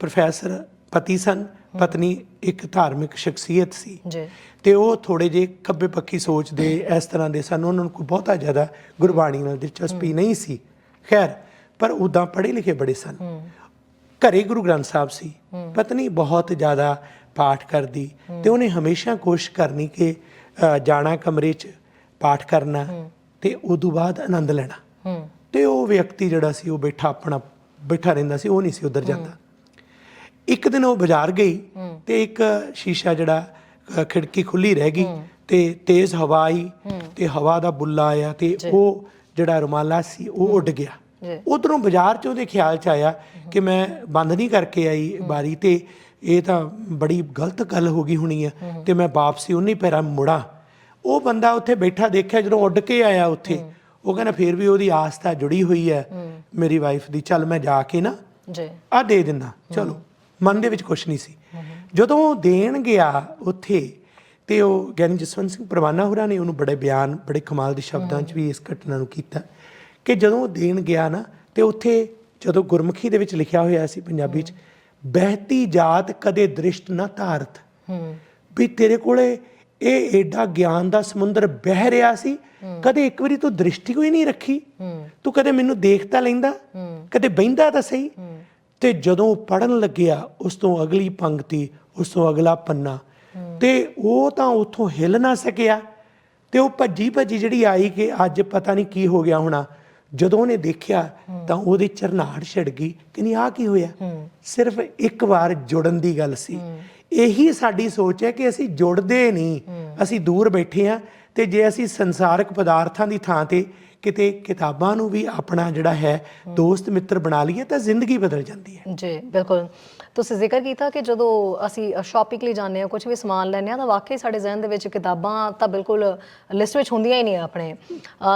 ਪ੍ਰੋਫੈਸਰ ਪਤੀ ਸਨ ਪਤਨੀ ਇੱਕ ਧਾਰਮਿਕ ਸ਼ਖਸੀਅਤ ਸੀ। ਜੀ। ਤੇ ਉਹ ਥੋੜੇ ਜੇ ਖੱਬੇ ਪੱਖੀ ਸੋਚ ਦੇ ਇਸ ਤਰ੍ਹਾਂ ਦੇ ਸਨ। ਉਹਨਾਂ ਨੂੰ ਕੋਈ ਬਹੁਤਾ ਜ਼ਿਆਦਾ ਗੁਰਬਾਣੀ ਨਾਲ ਦਿਲਚਸਪੀ ਨਹੀਂ ਸੀ। ਖੈਰ ਪਰ ਉਦਾਂ ਪੜ੍ਹੇ ਲਿਖੇ ਬੜੇ ਸਨ। ਘਰੇ ਗੁਰੂ ਗ੍ਰੰਥ ਸਾਹਿਬ ਸੀ। ਪਤਨੀ ਬਹੁਤ ਜ਼ਿਆਦਾ ਪਾਠ ਕਰਦੀ। ਤੇ ਉਹਨੇ ਹਮੇਸ਼ਾ ਕੋਸ਼ਿਸ਼ ਕਰਨੀ ਕਿ ਜਾਣਾ ਕਮਰੇ 'ਚ ਪਾਠ ਕਰਨਾ। ਤੇ ਉਦੋਂ ਬਾਅਦ ਆਨੰਦ ਲੈਣਾ। ਤੇ ਉਹ ਵਿਅਕਤੀ ਜਿਹੜਾ ਸੀ ਉਹ ਬੈਠਾ ਆਪਣਾ ਬੈਠਾ ਰਹਿੰਦਾ ਸੀ। ਉਹ ਨਹੀਂ ਸੀ ਉਧਰ ਜਾਂਦਾ। ਇੱਕ ਦਿਨ ਉਹ ਬਾਜ਼ਾਰ ਗਈ ਤੇ ਇੱਕ ਸ਼ੀਸ਼ਾ ਜਿਹੜਾ ਖਿੜਕੀ ਖੁੱਲੀ ਰਹਿ ਗਈ ਤੇ ਤੇਜ਼ ਹਵਾ ਆਈ ਤੇ ਹਵਾ ਦਾ ਬੁੱਲਾ ਆਇਆ ਤੇ ਉਹ ਜਿਹੜਾ ਰੁਮਾਲਾ ਸੀ ਉਹ ਉੱਡ ਗਿਆ। ਉਧਰੋਂ ਬਾਜ਼ਾਰ ਚ ਉਹਦੇ ਖਿਆਲ ਚ ਆਇਆ ਕਿ ਮੈਂ ਬੰਦ ਨਹੀਂ ਕਰਕੇ ਆਈ ਬਾਰੀ ਤੇ ਇਹ ਤਾਂ ਬੜੀ ਗਲਤ ਗੱਲ ਹੋ ਗਈ ਹੋਣੀ ਆ ਤੇ ਮੈਂ ਵਾਪਸੀ ਉਨੀ ਪੈਰਾਂ ਮੁੜਾਂ। ਉਹ ਬੰਦਾ ਉੱਥੇ ਬੈਠਾ ਦੇਖਿਆ ਜਦੋਂ ਉੱਡ ਕੇ ਆਇਆ ਉੱਥੇ ਉਹ ਕਹਿੰਦਾ ਫੇਰ ਵੀ ਉਹਦੀ ਆਸਥਾ ਜੁੜੀ ਹੋਈ ਹੈ ਮੇਰੀ ਵਾਈਫ ਦੀ ਚੱਲ ਮੈਂ ਜਾ ਕੇ ਨਾ ਜੀ। ਆ ਦੇ ਦਿੰਦਾ ਚਲੋ। ਮਨ ਦੇ ਵਿੱਚ ਕੁਛ ਨਹੀਂ ਸੀ। ਜਦੋਂ ਉਹ ਦੇਣ ਗਿਆ ਉੱਥੇ, ਤੇ ਉਹ ਗਿਆਨੀ ਜਸਵੰਤ ਸਿੰਘ ਪ੍ਰਵਾਨਾ ਹੋਰਾਂ ਨੇ ਉਹਨੂੰ ਬੜੇ ਬਿਆਨ, ਬੜੇ ਕਮਾਲ ਦੇ ਸ਼ਬਦਾਂ 'ਚ ਵੀ ਇਸ ਘਟਨਾ ਨੂੰ ਕੀਤਾ ਕਿ ਜਦੋਂ ਉਹ ਦੇਣ ਗਿਆ ਨਾ, ਤੇ ਉੱਥੇ ਜਦੋਂ ਗੁਰਮੁਖੀ ਦੇ ਵਿੱਚ ਲਿਖਿਆ ਹੋਇਆ ਸੀ ਪੰਜਾਬੀ 'ਚ, ਬਹਿਤੀ ਜਾਤ ਕਦੇ ਦ੍ਰਿਸ਼ਟ ਨਾ ਧਾਰਤ। ਵੀ ਤੇਰੇ ਕੋਲੇ ਇਹ ਏਡਾ ਗਿਆਨ ਦਾ ਸਮੁੰਦਰ ਬਹਿ ਰਿਹਾ ਸੀ, ਕਦੇ ਇੱਕ ਵਾਰੀ ਤੂੰ ਦ੍ਰਿਸ਼ਟੀ ਕੋਈ ਨਹੀਂ ਰੱਖੀ? ਤੂੰ ਕਦੇ ਮੈਨੂੰ ਦੇਖ ਤਾਂ ਲੈਂਦਾ? ਕਦੇ ਬਹਿੰਦਾ ਤਾਂ ਸਹੀ? ਤੇ ਜਦੋਂ ਪੜਨ ਲੱਗਿਆ ਉਸ ਤੋਂ ਅਗਲੀ ਪੰਕਤੀ ਉਸ ਤੋਂ ਅਗਲਾ ਪੰਨਾ। ਤੇ ਉਹ ਤਾਂ ਉੱਥੋਂ ਹਿੱਲ ਨਾ ਸਕਿਆ। ਤੇ ਉਹ ਭੱਜੀ ਭੱਜੀ ਜਿਹੜੀ ਆਈ ਕਿ ਅੱਜ ਪਤਾ ਨਹੀਂ ਕੀ ਹੋ ਗਿਆ ਹੋਣਾ। ਜਦੋਂ ਉਹਨੇ ਦੇਖਿਆ ਤਾਂ ਉਹਦੀ ਚਰਨਾੜ ਛਿੜ ਗਈ। ਕਿ ਨਹੀਂ ਆ ਕੀ ਹੋਇਆ? ਸਿਰਫ ਇੱਕ ਵਾਰ ਜੁੜਨ ਦੀ ਗੱਲ ਸੀ। ਇਹੀ ਸਾਡੀ ਸੋਚ ਹੈ ਕਿ ਅਸੀਂ ਜੁੜਦੇ ਨਹੀਂ। ਅਸੀਂ ਦੂਰ ਬੈਠੇ ਆ ਤੇ ਜੇ ਅਸੀਂ ਸੰਸਾਰਿਕ ਪਦਾਰਥਾਂ ਦੀ ਥਾਂ ਤੇ ਕਿਤੇ ਕਿਤਾਬਾਂ ਨੂੰ ਵੀ ਆਪਣਾ ਜਿਹੜਾ ਹੈ ਦੋਸਤ ਮਿੱਤਰ ਬਣਾ ਲਈਏ ਤਾਂ ਜ਼ਿੰਦਗੀ ਬਦਲ ਜਾਂਦੀ ਹੈ। ਜੀ ਬਿਲਕੁਲ। ਤੁਸੀਂ ਜ਼ਿਕਰ ਕੀਤਾ ਕਿ ਜਦੋਂ ਅਸੀਂ ਸ਼ਾਪਿੰਗ ਲਈ ਜਾਂਦੇ ਹਾਂ ਕੁਝ ਵੀ ਸਮਾਨ ਲੈਂਦੇ ਹਾਂ ਤਾਂ ਵਾਕਈ ਸਾਡੇ ਜ਼ਿਹਨ ਦੇ ਵਿੱਚ ਕਿਤਾਬਾਂ ਤਾਂ ਬਿਲਕੁਲ ਲਿਸਟ ਵਿੱਚ ਹੁੰਦੀਆਂ ਹੀ ਨਹੀਂ ਆਪਣੇ।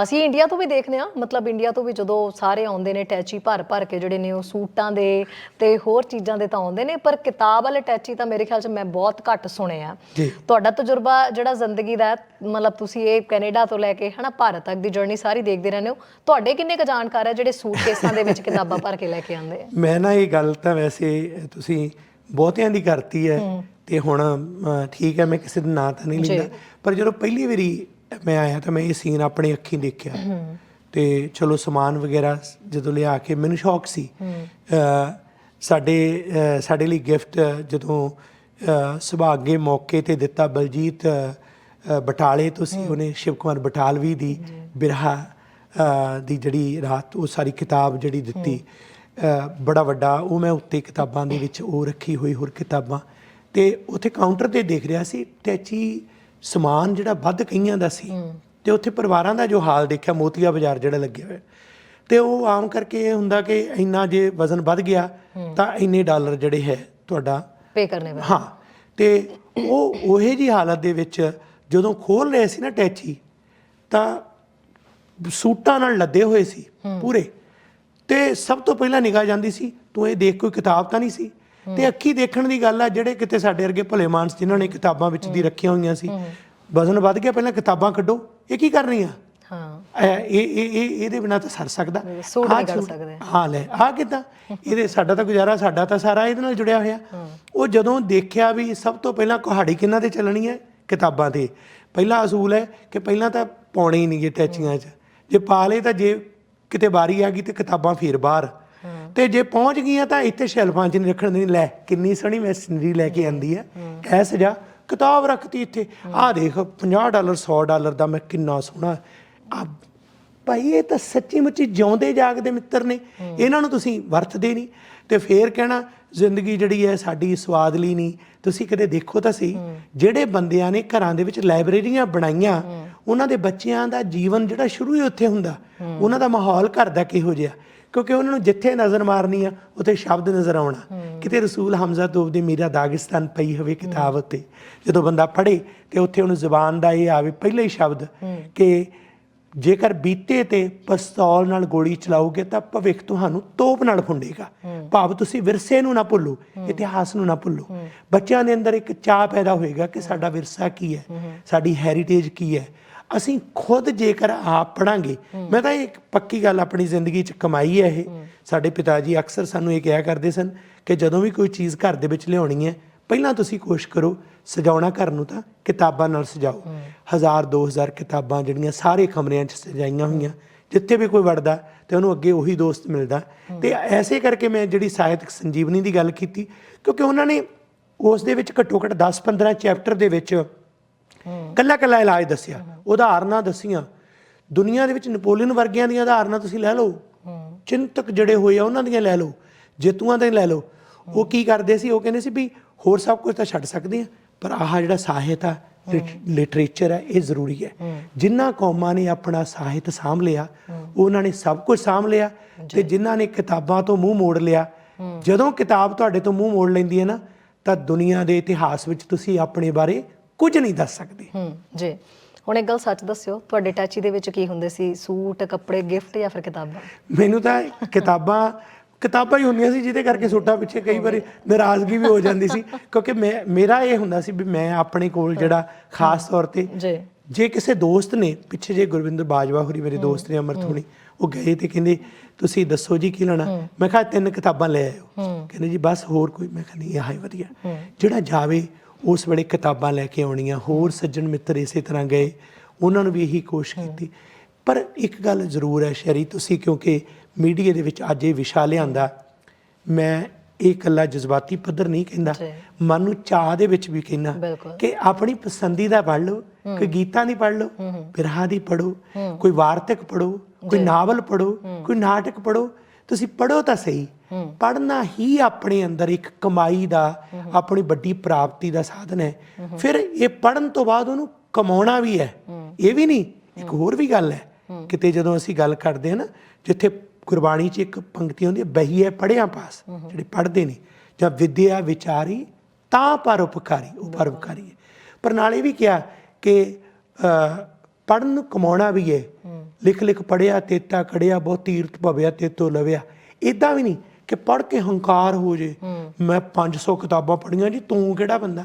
ਅਸੀਂ ਇੰਡੀਆ ਤੋਂ ਵੀ ਦੇਖਦੇ ਹਾਂ ਮਤਲਬ ਇੰਡੀਆ ਤੋਂ ਵੀ ਜਦੋਂ ਸਾਰੇ ਆਉਂਦੇ ਨੇ ਟੈਚੀ ਭਰ ਭਰ ਕੇ ਜਿਹੜੇ ਨੇ ਉਹ ਸੂਟਾਂ ਦੇ ਤੇ ਹੋਰ ਚੀਜ਼ਾਂ ਦੇ ਤਾਂ ਆਉਂਦੇ ਨੇ ਪਰ ਕਿਤਾਬ ਵਾਲੇ ਟੈਚੀ ਤਾਂ ਮੇਰੇ ਖਿਆਲ 'ਚ ਮੈਂ ਬਹੁਤ ਘੱਟ ਸੁਣੇ ਆ ਤੁਹਾਡਾ ਤਜਰਬਾ ਜਿਹੜਾ ਜ਼ਿੰਦਗੀ ਦਾ ਮਤਲਬ ਤੁਸੀਂ ਇਹ ਕੈਨੇਡਾ ਤੋਂ ਲੈ ਕੇ ਹਨਾ ਭਾਰਤ ਤੱਕ ਦੀ ਜਰਨੀ ਸਾਰੀ ਦੇਖਦੇ ਰਹਿੰਦੇ ਹੋ? ਤੁਹਾਡੇ ਕਿੰਨੇ ਕੁ ਜਾਣਕਾਰ ਹੈ ਜਿਹੜੇ ਸੂਟਕੇਸਾਂ ਦੇ ਵਿੱਚ ਕਿਤਾਬਾਂ ਭਰ ਕੇ ਲੈ ਕੇ ਆਉਂਦੇ ਆ? ਮੈਂ ਨਾ ਇਹ ਗੱਲ ਤਾਂ ਵੈਸੇ ਤੁਸੀਂ ਬਹੁਤਿਆਂ ਦੀ ਕਰਤੀ ਹੈ ਤੇ ਹੁਣ ਠੀਕ ਹੈ ਮੈਂ ਕਿਸੇ ਦਾ ਨਾਂ ਤਾਂ ਨਹੀਂ ਲੈਂਦਾ। ਪਰ ਜਦੋਂ ਪਹਿਲੀ ਵਾਰੀ ਮੈਂ ਆਇਆ ਤਾਂ ਮੈਂ ਇਹ ਸੀਨ ਆਪਣੀ ਅੱਖੀਂ ਦੇਖਿਆ। ਤੇ ਚਲੋ ਸਮਾਨ ਵਗੈਰਾ ਜਦੋਂ ਲਿਆ ਕੇ ਮੈਨੂੰ ਸ਼ੌਕ ਸੀ। ਸਾਡੇ ਸਾਡੇ ਲਈ ਗਿਫਟ ਜਦੋਂ ਸੁਭਾਗੇ ਮੌਕੇ ਤੇ ਦਿੱਤਾ ਬਲਜੀਤ ਬਟਾਲੇ ਤੋਂ ਸੀ ਉਹਨੇ ਸ਼ਿਵ ਕੁਮਾਰ ਬਟਾਲਵੀ ਦੀ ਬਿਰਹਾ। ਦੀ ਜਿਹੜੀ ਰਾਤ ਉਹ ਸਾਰੀ ਕਿਤਾਬ ਜਿਹੜੀ ਦਿੱਤੀ ਬੜਾ ਵੱਡਾ ਉਹ ਮੈਂ ਉੱਤੇ ਕਿਤਾਬਾਂ ਦੇ ਵਿੱਚ ਉਹ ਰੱਖੀ ਹੋਈ ਹੋਰ ਕਿਤਾਬਾਂ। ਤੇ ਉੱਥੇ ਕਾਊਂਟਰ ਤੇ ਦੇਖ ਰਿਹਾ ਸੀ ਟੈਚੀ ਸਮਾਨ ਜਿਹੜਾ ਵੱਧ ਕਈਆਂ ਦਾ ਸੀ ਤੇ ਉੱਥੇ ਪਰਿਵਾਰਾਂ ਦਾ ਜੋ ਹਾਲ ਦੇਖਿਆ ਮੋਤੀਆ ਬਾਜ਼ਾਰ ਜਿਹੜਾ ਲੱਗਿਆ ਹੋਇਆ। ਤੇ ਉਹ ਆਮ ਕਰਕੇ ਇਹ ਹੁੰਦਾ ਕਿ ਇੰਨਾ ਜੇ ਵਜ਼ਨ ਵੱਧ ਗਿਆ ਤਾਂ ਇੰਨੇ ਡਾਲਰ ਜਿਹੜੇ ਹੈ ਤੁਹਾਡਾ ਪੇ ਕਰਨੇ ਪੈ ਹਾਂ ਤੇ ਉਹ ਉਹੇ ਜੀ ਹਾਲਤ ਦੇ ਵਿੱਚ ਜਦੋਂ ਖੋਲ ਰਹੇ ਸੀ ਨਾ ਟੈਚੀ ਤਾਂ ਸੂਟਾਂ ਨਾਲ ਲੱਦੇ ਹੋਏ ਸੀ ਪੂਰੇ। ਤੇ ਸਭ ਤੋਂ ਪਹਿਲਾਂ ਨਿਗਾਹ ਜਾਂਦੀ ਸੀ ਤੂੰ ਇਹ ਦੇਖ ਕੋਈ ਕਿਤਾਬ ਤਾਂ ਨਹੀਂ ਸੀ? ਤੇ ਅੱਖੀ ਦੇਖਣ ਦੀ ਗੱਲ ਆ ਜਿਹੜੇ ਕਿਤੇ ਸਾਡੇ ਵਰਗੇ ਭਲੇ ਮਾਨਸ ਜਿਨ੍ਹਾਂ ਨੇ ਕਿਤਾਬਾਂ ਵਿੱਚ ਦੀ ਰੱਖੀਆਂ ਹੋਈਆਂ ਸੀ ਵਜ਼ਨ ਵੱਧ ਗਿਆ ਪਹਿਲਾਂ ਕਿਤਾਬਾਂ ਕੱਢੋ ਇਹ ਕੀ ਕਰ ਰਹੀਆਂ? ਹਾਂ। ਇਹ ਇਹ ਇਹ ਇਹ- ਇਹਦੇ ਬਿਨਾ ਤਾਂ ਸਰ ਸਕਦਾ। ਕੱਢ ਸੂਟ- ਸਕਦੇ। ਹਾਂ ਲੈ ਆ ਕਿਦਾਂ? ਇਹਦੇ ਸਾਡਾ ਤਾਂ ਗੁਜ਼ਾਰਾ ਸਾਡਾ ਤਾਂ ਸਾਰਾ ਇਹਦੇ ਨਾਲ ਜੁੜਿਆ ਹੋਇਆ। ਉਹ ਜਦੋਂ ਦੇਖਿਆ ਵੀ ਸਭ ਤੋਂ ਪਹਿਲਾਂ ਕੁਹਾੜੀ ਕਿਹਨਾਂ ਤੇ ਚੱਲਣੀ ਹੈ? ਕਿਤਾਬਾਂ ਤੇ ਪਹਿਲਾ ਅਸੂਲ ਹੈ ਕਿ ਪਹਿਲਾਂ ਤਾਂ ਪਾਉਣੇ ਹੀ ਨਹੀਂ ਗੇ ਟੈਚੀਆਂ 'ਚ। ਜੇ ਪਾ ਲਏ ਤਾਂ ਜੇ ਕਿਤੇ ਵਾਰੀ ਆ ਗਈ ਤੇ ਕਿਤਾਬਾਂ ਫੇਰ ਬਾਹਰ। ਤੇ ਜੇ ਪਹੁੰਚ ਗਈਆਂ ਤਾਂ ਇੱਥੇ ਸ਼ੈਲਫਾਂ 'ਚ ਨਹੀਂ ਰੱਖਣ ਦੀ ਲੈ ਕਿੰਨੀ ਸੋਹਣੀ ਮੈਸਨਰੀ ਲੈ ਕੇ ਆਂਦੀ ਹੈ। ਐ ਸਜਾ ਕਿਤਾਬ ਰੱਖਤੀ ਇੱਥੇ। ਆਹ ਦੇਖ 50 ਡਾਲਰ 100 ਡਾਲਰ ਦਾ ਮੈਂ ਕਿੰਨਾ ਸੋਹਣਾ। ਆ ਭਾਈ ਇਹ ਤਾਂ ਸੱਚੀ ਮੁੱਚੀ ਜਿਉਂਦੇ ਜਾਗਦੇ ਮਿੱਤਰ ਨੇ। ਇਹਨਾਂ ਨੂੰ ਤੁਸੀਂ ਵਰਤਦੇ ਨਹੀਂ। ਤੇ ਫੇਰ ਕਹਿਣਾ ਜ਼ਿੰਦਗੀ ਜਿਹੜੀ ਹੈ ਸਾਡੀ ਸਵਾਦ ਲਈ ਨਹੀਂ। ਤੁਸੀਂ ਕਦੇ ਦੇਖੋ ਤਾਂ ਸਹੀ ਜਿਹੜੇ ਬੰਦਿਆਂ ਨੇ ਘਰਾਂ ਦੇ ਵਿੱਚ ਲਾਇਬ੍ਰੇਰੀਆਂ ਬਣਾਈਆਂ ਉਹਨਾਂ ਦੇ ਬੱਚਿਆਂ ਦਾ ਜੀਵਨ ਜਿਹੜਾ ਸ਼ੁਰੂ ਹੀ ਉੱਥੇ ਹੁੰਦਾ। ਉਹਨਾਂ ਦਾ ਮਾਹੌਲ ਘਰ ਦਾ ਕਿਹੋ ਜਿਹਾ। ਕਿਉਂਕਿ ਉਹਨਾਂ ਨੂੰ ਜਿੱਥੇ ਨਜ਼ਰ ਮਾਰਨੀ ਆ ਉੱਥੇ ਸ਼ਬਦ ਨਜ਼ਰ ਆਉਣਾ। ਕਿਤੇ ਰਸੂਲ ਹਮਜ਼ਾ ਤੋਬ ਦੀ ਮੀਰਾ ਦਾਗਿਸਤਾਨ ਪਈ ਹੋਵੇ ਕਿਤਾਬ ਉੱਤੇ। ਜਦੋਂ ਬੰਦਾ ਪੜ੍ਹੇ ਤੇ ਉੱਥੇ ਉਹਨੂੰ ਜ਼ੁਬਾਨ ਦਾ ਇਹ ਆਵੇ ਪਹਿਲਾ ਹੀ। ਸ਼ਬਦ ਕਿ ਜੇਕਰ ਬੀਤੇ ਤੇ ਪਿਸਤੌਲ ਨਾਲ ਗੋਲੀ ਚਲਾਓਗੇ ਤਾਂ ਭਵਿੱਖ ਤੁਹਾਨੂੰ ਤੋਪ ਨਾਲ ਫੁੰਡੇਗਾ ਭਾਵ ਤੁਸੀਂ ਵਿਰਸੇ ਨੂੰ ਨਾ ਭੁੱਲੋ ਇਤਿਹਾਸ ਨੂੰ ਨਾ ਭੁੱਲੋ। ਬੱਚਿਆਂ ਦੇ ਅੰਦਰ ਇੱਕ ਚਾਹ ਪੈਦਾ ਹੋਏਗਾ ਕਿ ਸਾਡਾ ਵਿਰਸਾ ਕੀ ਹੈ ਸਾਡੀ ਹੈਰੀਟੇਜ ਕੀ ਹੈ। ਅਸੀਂ ਖੁਦ ਜੇਕਰ ਆਪ ਪੜਾਂਗੇ ਮੈਂ ਤਾਂ ਇੱਕ ਪੱਕੀ ਗੱਲ ਆਪਣੀ ਜ਼ਿੰਦਗੀ 'ਚ ਕਮਾਈ ਹੈ ਇਹ। ਸਾਡੇ ਪਿਤਾ ਜੀ ਅਕਸਰ ਸਾਨੂੰ ਇਹ ਕਿਹਾ ਕਰਦੇ ਸਨ ਕਿ ਜਦੋਂ ਵੀ ਕੋਈ ਚੀਜ਼ ਘਰ ਦੇ ਵਿੱਚ ਲਿਆਉਣੀ ਹੈ ਪਹਿਲਾਂ ਤੁਸੀਂ ਕੋਸ਼ਿਸ਼ ਕਰੋ ਸਜਾਉਣਾ ਘਰ ਨੂੰ ਤਾਂ ਕਿਤਾਬਾਂ ਨਾਲ ਸਜਾਓ। ਹਜ਼ਾਰ 2000 ਕਿਤਾਬਾਂ ਜਿਹੜੀਆਂ ਸਾਰੇ ਕਮਰਿਆਂ 'ਚ ਸਜਾਈਆਂ ਹੋਈਆਂ। ਜਿੱਥੇ ਵੀ ਕੋਈ ਵੜਦਾ ਤੇ ਉਹਨੂੰ ਅੱਗੇ ਉਹੀ ਦੋਸਤ ਮਿਲਦਾ। ਤੇ ਐਸੇ ਕਰਕੇ ਮੈਂ ਜਿਹੜੀ ਸਾਹਿਤਕ ਸੰਜੀਵਨੀ ਦੀ ਗੱਲ ਕੀਤੀ ਕਿਉਂਕਿ ਉਹਨਾਂ ਨੇ ਉਸ ਦੇ ਵਿੱਚ ਘੱਟੋ ਘੱਟ 10-15 ਚੈਪਟਰ ਦੇ ਵਿੱਚ ਕੱਲਾ ਕੱਲਾ ਇਲਾਜ ਦੱਸਿਆ। ਉਦਾਹਰਨਾਂ ਦੱਸੀਆਂ। ਦੁਨੀਆ ਦੇ ਵਿੱਚ ਨੈਪੋਲੀਅਨ ਵਰਗਿਆਂ ਦੀਆਂ ਉਦਾਹਰਨਾਂ ਤੁਸੀਂ ਲੈ ਲਓ। ਚਿੰਤਕ ਜਿਹੜੇ ਹੋਏ ਆ ਉਹਨਾਂ ਦੀਆਂ ਲੈ ਲਓ। ਜੇਤੂਆਂ ਦੇ ਲੈ ਲਓ। ਉਹ ਕੀ ਕਰਦੇ ਸੀ? ਉਹ ਕਹਿੰਦੇ ਸੀ ਵੀ ਹੋਰ ਸਭ ਕੁਝ ਤਾਂ ਛੱਡ ਸਕਦੇ ਆ ਪਰ ਆਹ ਜਿਹੜਾ ਸਾਹਿਤ ਆ ਲਿਟਰੇਚਰ ਹੈ ਇਹ ਜ਼ਰੂਰੀ ਹੈ। ਜਿਨ੍ਹਾਂ ਕੌਮਾਂ ਨੇ ਆਪਣਾ ਸਾਹਿਤ ਸਾਂਭ ਲਿਆ ਉਹਨਾਂ ਨੇ ਸਭ ਕੁਝ ਸਾਂਭ ਲਿਆ ਤੇ ਜਿਨ੍ਹਾਂ ਨੇ ਕਿਤਾਬਾਂ ਤੋਂ ਮੂੰਹ ਮੋੜ ਲਿਆ ਜਦੋਂ ਕਿਤਾਬ ਤੁਹਾਡੇ ਤੋਂ ਮੂੰਹ ਮੋੜ ਲੈਂਦੀ ਹੈ ਨਾ ਤਾਂ ਦੁਨੀਆ ਦੇ ਇਤਿਹਾਸ ਵਿੱਚ ਤੁਸੀਂ ਆਪਣੇ ਬਾਰੇ ਕੁਝ ਨਹੀਂ ਦੱਸ ਸਕਦੇ। ਹੂੰ ਜੀ। ਹੁਣ ਇੱਕ ਗੱਲ ਸੱਚ ਦੱਸਿਓ ਤੁਹਾਡੇ ਟੈਚੀ ਦੇ ਵਿੱਚ ਕੀ ਹੁੰਦੇ ਸੀ? ਸੂਟ ਕੱਪੜੇ ਗਿਫਟ ਜਾਂ ਫਿਰ ਕਿਤਾਬਾਂ? ਮੈਨੂੰ ਤਾਂ ਕਿਤਾਬਾਂ ਕਿਤਾਬਾਂ ਹੀ ਹੁੰਦੀਆਂ ਸੀ ਜਿਹਦੇ ਕਰਕੇ ਸੋਟਾ ਪਿੱਛੇ ਕਈ ਵਾਰੀ ਨਾਰਾਜ਼ਗੀ ਵੀ ਹੋ ਜਾਂਦੀ ਸੀ। ਕਿਉਂਕਿ ਮੈਂ ਮੇਰਾ ਇਹ ਹੁੰਦਾ ਸੀ ਵੀ ਮੈਂ ਆਪਣੇ ਕੋਲ ਜਿਹੜਾ ਖਾਸ ਤੌਰ ਤੇ ਜੀ। ਜੇ ਕਿਸੇ ਦੋਸਤ ਨੇ ਪਿੱਛੇ ਜੇ ਗੁਰਵਿੰਦਰ ਬਾਜਵਾ ਹੋਰੀ ਮੇਰੇ ਦੋਸਤ ਨੇ ਅਮਰਤ ਹੋਣੀ ਉਹ ਗਏ ਤੇ ਕਹਿੰਦੇ ਤੁਸੀਂ ਦੱਸੋ ਜੀ ਕੀ ਲੈਣਾ? ਮੈਂ ਕਿਹਾ ਤਿੰਨ ਕਿਤਾਬਾਂ ਲੈ ਆਇਓ। ਕਹਿੰਦੇ ਜੀ ਬਸ ਹੋਰ ਕੋਈ? ਮੈਂ ਕਿਹਾ ਨਹੀਂ ਇਹ ਹੀ। ਵਧੀਆ ਜਿਹੜਾ ਜਾਵੇ ਉਸ ਵੇਲੇ ਕਿਤਾਬਾਂ ਲੈ ਕੇ ਆਉਣੀਆਂ। ਹੋਰ ਸੱਜਣ ਮਿੱਤਰ ਇਸੇ ਤਰ੍ਹਾਂ ਗਏ। ਉਹਨਾਂ ਨੂੰ ਵੀ ਇਹੀ ਕੋਸ਼ਿਸ਼ ਕੀਤੀ। ਪਰ ਇੱਕ ਗੱਲ ਜ਼ਰੂਰ ਹੈ ਸ਼ਰੀ ਤੁਸੀਂ ਕਿਉਂਕਿ ਮੀਡੀਆ ਦੇ ਵਿੱਚ ਅੱਜ ਇਹ ਵਿਸ਼ਾ ਲਿਆਂਦਾ ਮੈਂ ਇਹ ਇਕੱਲਾ ਜਜ਼ਬਾਤੀ ਪੱਧਰ ਨਹੀਂ ਕਹਿੰਦਾ। ਮਨ ਨੂੰ ਚਾਹ ਦੇ ਵਿੱਚ ਵੀ ਕਹਿੰਦਾ। ਕਿ ਆਪਣੀ ਪਸੰਦੀਦਾ ਪੜ੍ਹ ਲਓ ਕੋਈ ਗੀਤਾਂ ਦੀ ਪੜ੍ਹ ਲਓ ਬਿਰਹਾ ਦੀ ਪੜ੍ਹੋ ਕੋਈ ਵਾਰਤਕ ਪੜ੍ਹੋ ਕੋਈ ਨਾਵਲ ਪੜ੍ਹੋ ਕੋਈ ਨਾਟਕ ਪੜ੍ਹੋ ਤੁਸੀਂ ਪੜ੍ਹੋ ਤਾਂ ਸਹੀ। ਪੜ੍ਹਨਾ ਹੀ ਆਪਣੇ ਅੰਦਰ ਇੱਕ ਕਮਾਈ ਦਾ ਆਪਣੀ ਵੱਡੀ ਪ੍ਰਾਪਤੀ ਦਾ ਸਾਧਨ ਹੈ। ਫਿਰ ਇਹ ਪੜ੍ਹਨ ਤੋਂ ਬਾਅਦ ਉਹਨੂੰ ਕਮਾਉਣਾ ਵੀ ਹੈ। ਇਹ ਵੀ ਨਹੀਂ ਇੱਕ ਹੋਰ ਵੀ ਗੱਲ ਹੈ। ਕਿਤੇ ਜਦੋਂ ਅਸੀਂ ਗੱਲ ਕਰਦੇ ਹਾਂ ਨਾ ਜਿੱਥੇ ਗੁਰਬਾਣੀ 'ਚ ਇੱਕ ਪੰਕਤੀ ਹੁੰਦੀ ਹੈ ਬਹੀਏ ਪੜ੍ਹਿਆ ਪਾਸ ਜਿਹੜੇ ਪੜ੍ਹਦੇ ਨੇ ਜਾਂ ਵਿਦਿਆ ਵਿਚਾਰੀ ਤਾਂ ਪਰਉਪਕਾਰੀ ਉਹ ਪਰਉਪਕਾਰੀ ਹੈ। ਪਰ ਨਾਲੇ ਵੀ ਕਿਹਾ ਕਿ ਪੜਨ ਕਮਾਉਣਾ ਵੀ ਹੈ। ਲਿਖ ਲਿਖ ਪੜਿਆ ਤੇਤਾ ਕੜਿਆ ਬਹੁਤ ਤੀਰਥ ਭਵਿਆ ਤੇਤੋ ਲਵਿਆ। ਇਦਾਂ ਵੀ ਨਹੀਂ ਕਿ ਪੜ ਕੇ ਹੰਕਾਰ ਹੋ ਜੇ ਮੈਂ 500 ਕਿਤਾਬਾਂ ਪੜੀਆਂ ਜੀ ਤੂੰ ਕਿਹੜਾ ਬੰਦਾ?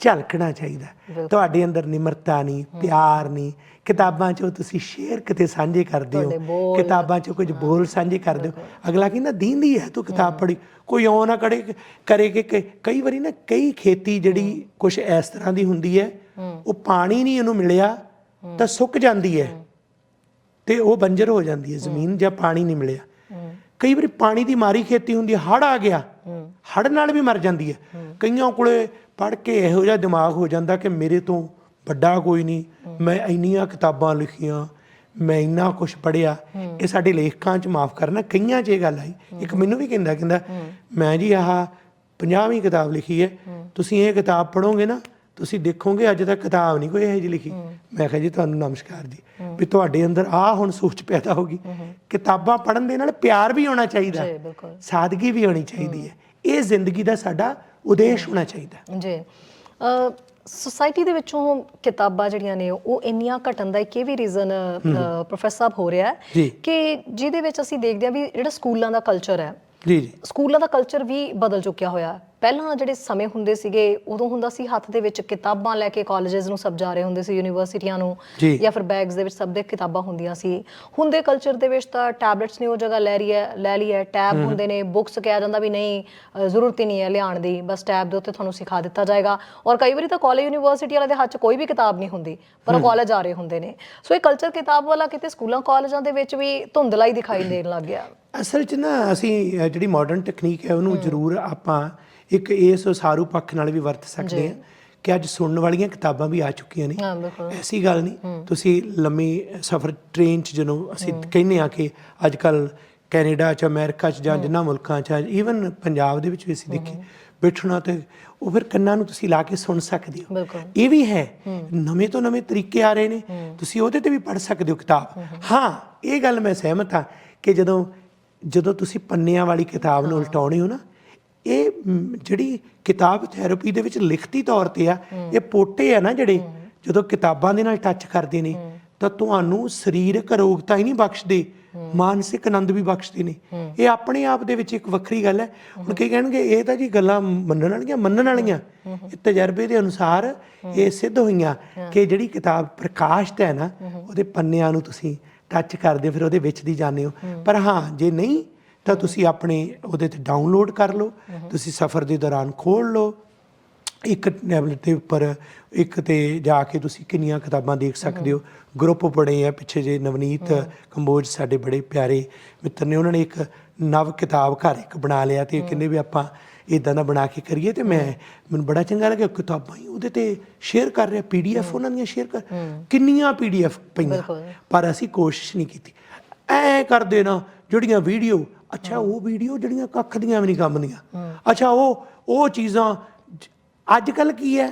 ਝਲਕਣਾ ਚਾਹੀਦਾ। ਤੁਹਾਡੇ ਅੰਦਰ ਨਿਮਰਤਾ ਨਹੀਂ ਪਿਆਰ ਨਹੀਂ ਕਿਤਾਬਾਂ 'ਚੋਂ ਤੁਸੀਂ ਸ਼ੇਅਰ ਕਿਤੇ ਸਾਂਝੇ ਕਰਦੇ ਹੋ। ਕਿਤਾਬਾਂ 'ਚ ਕੁਝ ਬੋਲ ਸਾਂਝੇ ਕਰਦੇ ਹੋ। ਅਗਲਾ ਕਹਿੰਦਾ ਦੀਂਦੀ ਹੈ ਤੂੰ ਕਿਤਾਬ ਪੜੀ ਕੋਈ ਆਉ ਨਾ ਕੜੇ ਕਰੇ ਕਿ ਕਈ ਵਾਰੀ ਨਾ ਕਈ ਖੇਤੀ ਜਿਹੜੀ ਕੁਝ ਇਸ ਤਰ੍ਹਾਂ ਦੀ ਹੁੰਦੀ ਹੈ। ਉਹ ਪਾਣੀ ਨਹੀਂ ਉਹਨੂੰ ਮਿਲਿਆ ਤਾਂ ਸੁੱਕ ਜਾਂਦੀ ਹੈ। ਤੇ ਉਹ ਬੰਜਰ ਹੋ ਜਾਂਦੀ ਹੈ। ਜ਼ਮੀਨ ਜਾਂ ਪਾਣੀ ਨਹੀਂ ਮਿਲਿਆ। ਕਈ ਵਾਰੀ ਪਾਣੀ ਦੀ ਮਾਰੀ ਖੇਤੀ ਹੁੰਦੀ ਹੜ ਆ ਗਿਆ। ਹੜ ਨਾਲ ਵੀ ਮਰ ਜਾਂਦੀ ਹੈ। ਕਈਆਂ ਕੋਲੇ ਪੜ ਕੇ ਇਹੋ ਜਿਹਾ ਦਿਮਾਗ ਹੋ ਜਾਂਦਾ ਕਿ ਮੇਰੇ ਤੋਂ ਵੱਡਾ ਕੋਈ ਨਹੀਂ। ਮੈਂ ਇੰਨੀਆਂ ਕਿਤਾਬਾਂ ਲਿਖੀਆਂ ਮੈਂ ਇੰਨਾ ਕੁਝ ਪੜਿਆ ਇਹ ਸਾਡੇ ਲੇਖਕਾਂ 'ਚ ਮਾਫ ਕਰਨਾ ਕਈਆਂ 'ਚ ਇਹ ਗੱਲ ਆਈ। ਇੱਕ ਮੈਨੂੰ ਵੀ ਕਹਿੰਦਾ ਕਹਿੰਦਾ ਮੈਂ ਜੀ ਆਹ 50ਵੀਂ ਕਿਤਾਬ ਲਿਖੀ ਹੈ। ਤੁਸੀਂ ਇਹ ਕਿਤਾਬ ਪੜੋਗੇ ਨਾ ਤੁਸੀਂ ਦੇਖੋਗੇ ਅੱਜ ਤੱਕ ਕਿਤਾਬ ਨਹੀਂ ਕੋਈ ਇਹੋ ਜਿਹੀ ਲਿਖੀ। ਮੈਂ ਕਿਹਾ ਜੀ ਤੁਹਾਨੂੰ ਨਮਸਕਾਰ ਜੀ। ਵੀ ਤੁਹਾਡੇ ਅੰਦਰ ਆ ਹੁਣ ਸੋਚ ਪੈਦਾ ਹੋਗੀ ਕਿਤਾਬਾਂ ਪੜਨ ਦੇ ਨਾਲ ਪਿਆਰ ਵੀ ਹੋਣਾ ਚਾਹੀਦਾ। ਜੀ ਬਿਲਕੁਲ। ਸਾਦਗੀ ਵੀ ਹੋਣੀ ਚਾਹੀਦੀ ਹੈ। ਇਹ ਜ਼ਿੰਦਗੀ ਦਾ ਸਾਡਾ ਉਦੇਸ਼ ਹੋਣਾ ਚਾਹੀਦਾ। ਜੀ। ਸੋਸਾਇਟੀ ਦੇ ਵਿੱਚੋਂ ਕਿਤਾਬਾਂ ਜਿਹੜੀਆਂ ਨੇ ਉਹ ਇੰਨੀਆਂ ਘਟਣ ਦਾ ਇੱਕ ਇਹ ਵੀ ਰੀਜ਼ਨ ਪ੍ਰੋਫੈਸਰ ਸਾਹਿਬ ਹੋ ਰਿਹਾ ਹੈ। ਕਿ ਜਿਹਦੇ ਵਿੱਚ ਅਸੀਂ ਦੇਖਦੇ ਹਾਂ ਵੀ ਜਿਹੜਾ ਸਕੂਲਾਂ ਦਾ ਕਲਚਰ ਹੈ ਜੀ ਜੀ ਸਕੂਲਾਂ ਦਾ ਕਲਚਰ ਵੀ ਬਦਲ ਚੁੱਕਿਆ ਹੋਇਆ ਹੈ। ਪਹਿਲਾਂ ਜਿਹੜੇ ਸਮੇਂ ਹੁੰਦੇ ਸੀਗੇ ਉਦੋਂ ਹੁੰਦਾ ਸੀ ਹੱਥ ਦੇ ਵਿੱਚ ਕਿਤਾਬਾਂ ਲੈ ਕੇ ਕਾਲਜਸ ਨੂੰ ਸਭ ਜਾ ਰਹੇ ਹੁੰਦੇ ਸੀ ਯੂਨੀਵਰਸਿਟੀਆਂ ਨੂੰ ਜੀ। ਫਿਰ ਬੈਗਸ ਦੇ ਵਿੱਚ ਸਭ ਦੇ ਕਿਤਾਬਾਂ ਹੁੰਦੀਆਂ ਸੀ। ਹੁਣ ਦੇ ਕਲਚਰ ਦੇ ਵਿੱਚ ਤਾਂ ਟੈਬਲੇਟਸ ਨੇ ਉਹ ਜਗ੍ਹਾ ਲੈ ਰਹੀ ਹੈ ਲੈ ਲਈ ਹੈ। ਟੈਬ ਹੁੰਦੇ ਨੇ ਬੁੱਕਸ ਕਿਹਾ ਜਾਂਦਾ ਵੀ ਨਹੀਂ ਜ਼ਰੂਰਤ ਹੀ ਨਹੀਂ ਹੈ ਲਿਆਉਣ ਦੀ। ਬਸ ਟੈਬ ਦੇ ਉੱਤੇ ਤੁਹਾਨੂੰ ਸਿਖਾ ਦਿੱਤਾ ਜਾਏਗਾ। ਔਰ ਕਈ ਵਾਰੀ ਤਾਂ ਕਾਲਜ ਯੂਨੀਵਰਸਿਟੀ ਵਾਲਿਆਂ ਦੇ ਹੱਥ 'ਚ ਕੋਈ ਵੀ ਕਿਤਾਬ ਨਹੀਂ ਹੁੰਦੀ ਪਰ ਉਹ ਕਾਲਜ ਆ ਰਹੇ ਹੁੰਦੇ ਨੇ। ਸੋ ਇਹ ਕਲਚਰ ਕਿਤਾਬ ਵਾਲਾ ਕਿਤੇ ਸਕੂਲਾਂ ਕਾਲਜਾਂ ਦੇ ਵਿੱਚ ਵੀ ਧੁੰਦਲਾ ਹੀ ਦਿਖਾਈ ਦੇਣ ਲੱਗ ਗਿਆ। ਅਸਲ 'ਚ ਨਾ ਅਸੀਂ ਜਿਹੜੀ ਮਾਡਰਨ ਟੈਕਨੀਕ ਹੈ ਉਹਨੂੰ ਜ਼ਰੂਰ ਆਪਾਂ ਇੱਕ ਇਸ ਉਸਾਰੂ ਪੱਖ ਨਾਲ ਵੀ ਵਰਤ ਸਕਦੇ ਹਾਂ ਕਿ ਅੱਜ ਸੁਣਨ ਵਾਲੀਆਂ ਕਿਤਾਬਾਂ ਵੀ ਆ ਚੁੱਕੀਆਂ ਨੇ। ਹਾਂ ਬਿਲਕੁਲ। ਐਸੀ ਗੱਲ ਨਹੀਂ। ਤੁਸੀਂ ਲੰਮੀ ਸਫ਼ਰ ਟ੍ਰੇਨ 'ਚ ਜਦੋਂ ਅਸੀਂ ਕਹਿੰਦੇ ਆ ਕਿ ਅੱਜ ਕੱਲ ਕੈਨੇਡਾ 'ਚ ਅਮਰੀਕਾ 'ਚ ਜਾਂ ਜਿੰਨਾ ਮੁਲਕਾਂ 'ਚ ਈਵਨ ਪੰਜਾਬ ਦੇ ਵਿੱਚ ਵੀ ਅਸੀਂ ਦੇਖੀ ਬੈਠਣਾ ਤੇ ਉਹ ਫਿਰ ਕੰਨਾਂ ਨੂੰ ਤੁਸੀਂ ਲਾ ਕੇ ਸੁਣ ਸਕਦੇ ਹੋ। ਇਹ ਵੀ ਹੈ। ਨਵੇਂ ਤੋਂ ਨਵੇਂ ਤਰੀਕੇ ਆ ਰਹੇ ਨੇ। ਤੁਸੀਂ ਉਹਦੇ ਤੇ ਵੀ ਪੜ੍ਹ ਸਕਦੇ ਹੋ ਕਿਤਾਬ। ਹਾਂ ਇਹ ਗੱਲ ਮੈਂ ਸਹਿਮਤ ਹਾਂ ਕਿ ਜਦੋਂ ਜਦੋਂ ਤੁਸੀਂ ਪੰਨਿਆਂ ਵਾਲੀ ਕਿਤਾਬ ਨੂੰ ਉਲਟਾਉਣੇ ਹੋ ਨਾ ਇਹ ਜਿਹੜੀ ਕਿਤਾਬ ਥੈਰੇਪੀ ਦੇ ਵਿੱਚ ਲਿਖਤੀ ਤੌਰ ਤੇ ਆ ਇਹ ਪੋਟੇ ਆ ਨਾ ਜਿਹੜੇ ਜਦੋਂ ਕਿਤਾਬਾਂ ਦੇ ਨਾਲ ਟੱਚ ਕਰਦੇ ਨੇ ਤਾਂ ਤੁਹਾਨੂੰ ਸਰੀਰਕ ਅਰੋਗਤਾ ਹੀ ਨਹੀਂ ਬਖਸ਼ਦੇ ਮਾਨਸਿਕ ਆਨੰਦ ਵੀ ਬਖਸ਼ਦੇ ਨੇ। ਇਹ ਆਪਣੇ ਆਪ ਦੇ ਵਿੱਚ ਇੱਕ ਵੱਖਰੀ ਗੱਲ ਹੈ। ਹੁਣ ਕਈ ਕਹਿਣਗੇ ਇਹ ਤਾਂ ਜੀ ਗੱਲਾਂ ਮੰਨਣ ਵਾਲੀਆਂ ਮੰਨਣ ਵਾਲੀਆਂ। ਇਹ ਤਜਰਬੇ ਦੇ ਅਨੁਸਾਰ ਇਹ ਸਿੱਧ ਹੋਈਆਂ ਕਿ ਜਿਹੜੀ ਕਿਤਾਬ ਪ੍ਰਕਾਸ਼ਿਤ ਹੈ ਨਾ ਉਹਦੇ ਪੰਨਿਆਂ ਨੂੰ ਤੁਸੀਂ ਟੱਚ ਕਰਦੇ ਹੋ ਫਿਰ ਉਹਦੇ ਵਿੱਚ ਦੀ ਜਾਂਦੇ ਹੋ। ਪਰ ਹਾਂ ਜੇ ਨਹੀਂ ਤਾਂ ਤੁਸੀਂ ਆਪਣੇ ਉਹਦੇ ਤੇ ਡਾਊਨਲੋਡ ਕਰ ਲਓ। ਤੁਸੀਂ ਸਫ਼ਰ ਦੇ ਦੌਰਾਨ ਖੋਲ ਲਓ। ਇੱਕ ਟੈਬਲੇਟ ਦੇ ਉੱਪਰ ਇੱਕ ਤੇ ਜਾ ਕੇ ਤੁਸੀਂ ਕਿੰਨੀਆਂ ਕਿਤਾਬਾਂ ਦੇਖ ਸਕਦੇ ਹੋ। ਗਰੁੱਪ ਬਣੇ ਆ ਪਿੱਛੇ ਜੇ ਨਵਨੀਤ ਕੰਬੋਜ ਸਾਡੇ ਬੜੇ ਪਿਆਰੇ ਮਿੱਤਰ ਨੇ। ਉਹਨਾਂ ਨੇ ਇੱਕ ਨਵ ਕਿਤਾਬ ਘਰ ਇੱਕ ਬਣਾ ਲਿਆ ਤੇ ਕਹਿੰਦੇ ਵੀ ਆਪਾਂ ਇਦਾਂ ਦਾ ਬਣਾ ਕੇ ਕਰੀਏ ਤੇ ਮੈਂ ਮੈਨੂੰ ਬੜਾ ਚੰਗਾ ਲੱਗਿਆ। ਕਿਤਾਬਾਂ ਹੀ ਉਹਦੇ ਤੇ ਸ਼ੇਅਰ ਕਰ ਰਿਹਾ। ਪੀਡੀਐਫ ਉਹਨਾਂ ਦੀਆਂ ਸ਼ੇਅਰ ਕਰ ਕਿੰਨੀਆਂ ਪੀਡੀਐਫ ਪਈਆਂ। ਪਰ ਅਸੀਂ ਕੋਸ਼ਿਸ਼ ਨਹੀਂ ਕੀਤੀ। ਐ ਕਰਦੇ ਨਾ ਜਿਹੜੀਆਂ ਵੀਡੀਓ ਅੱਛਾ ਉਹ ਵੀਡੀਓ ਜਿਹੜੀਆਂ ਕੱਖ ਦੀਆਂ ਵੀ ਨਹੀਂ ਕੰਮ ਦੀਆਂ। ਅੱਛਾ ਉਹ ਉਹ ਚੀਜ਼ਾਂ ਅੱਜ ਕੱਲ ਕੀ ਹੈ?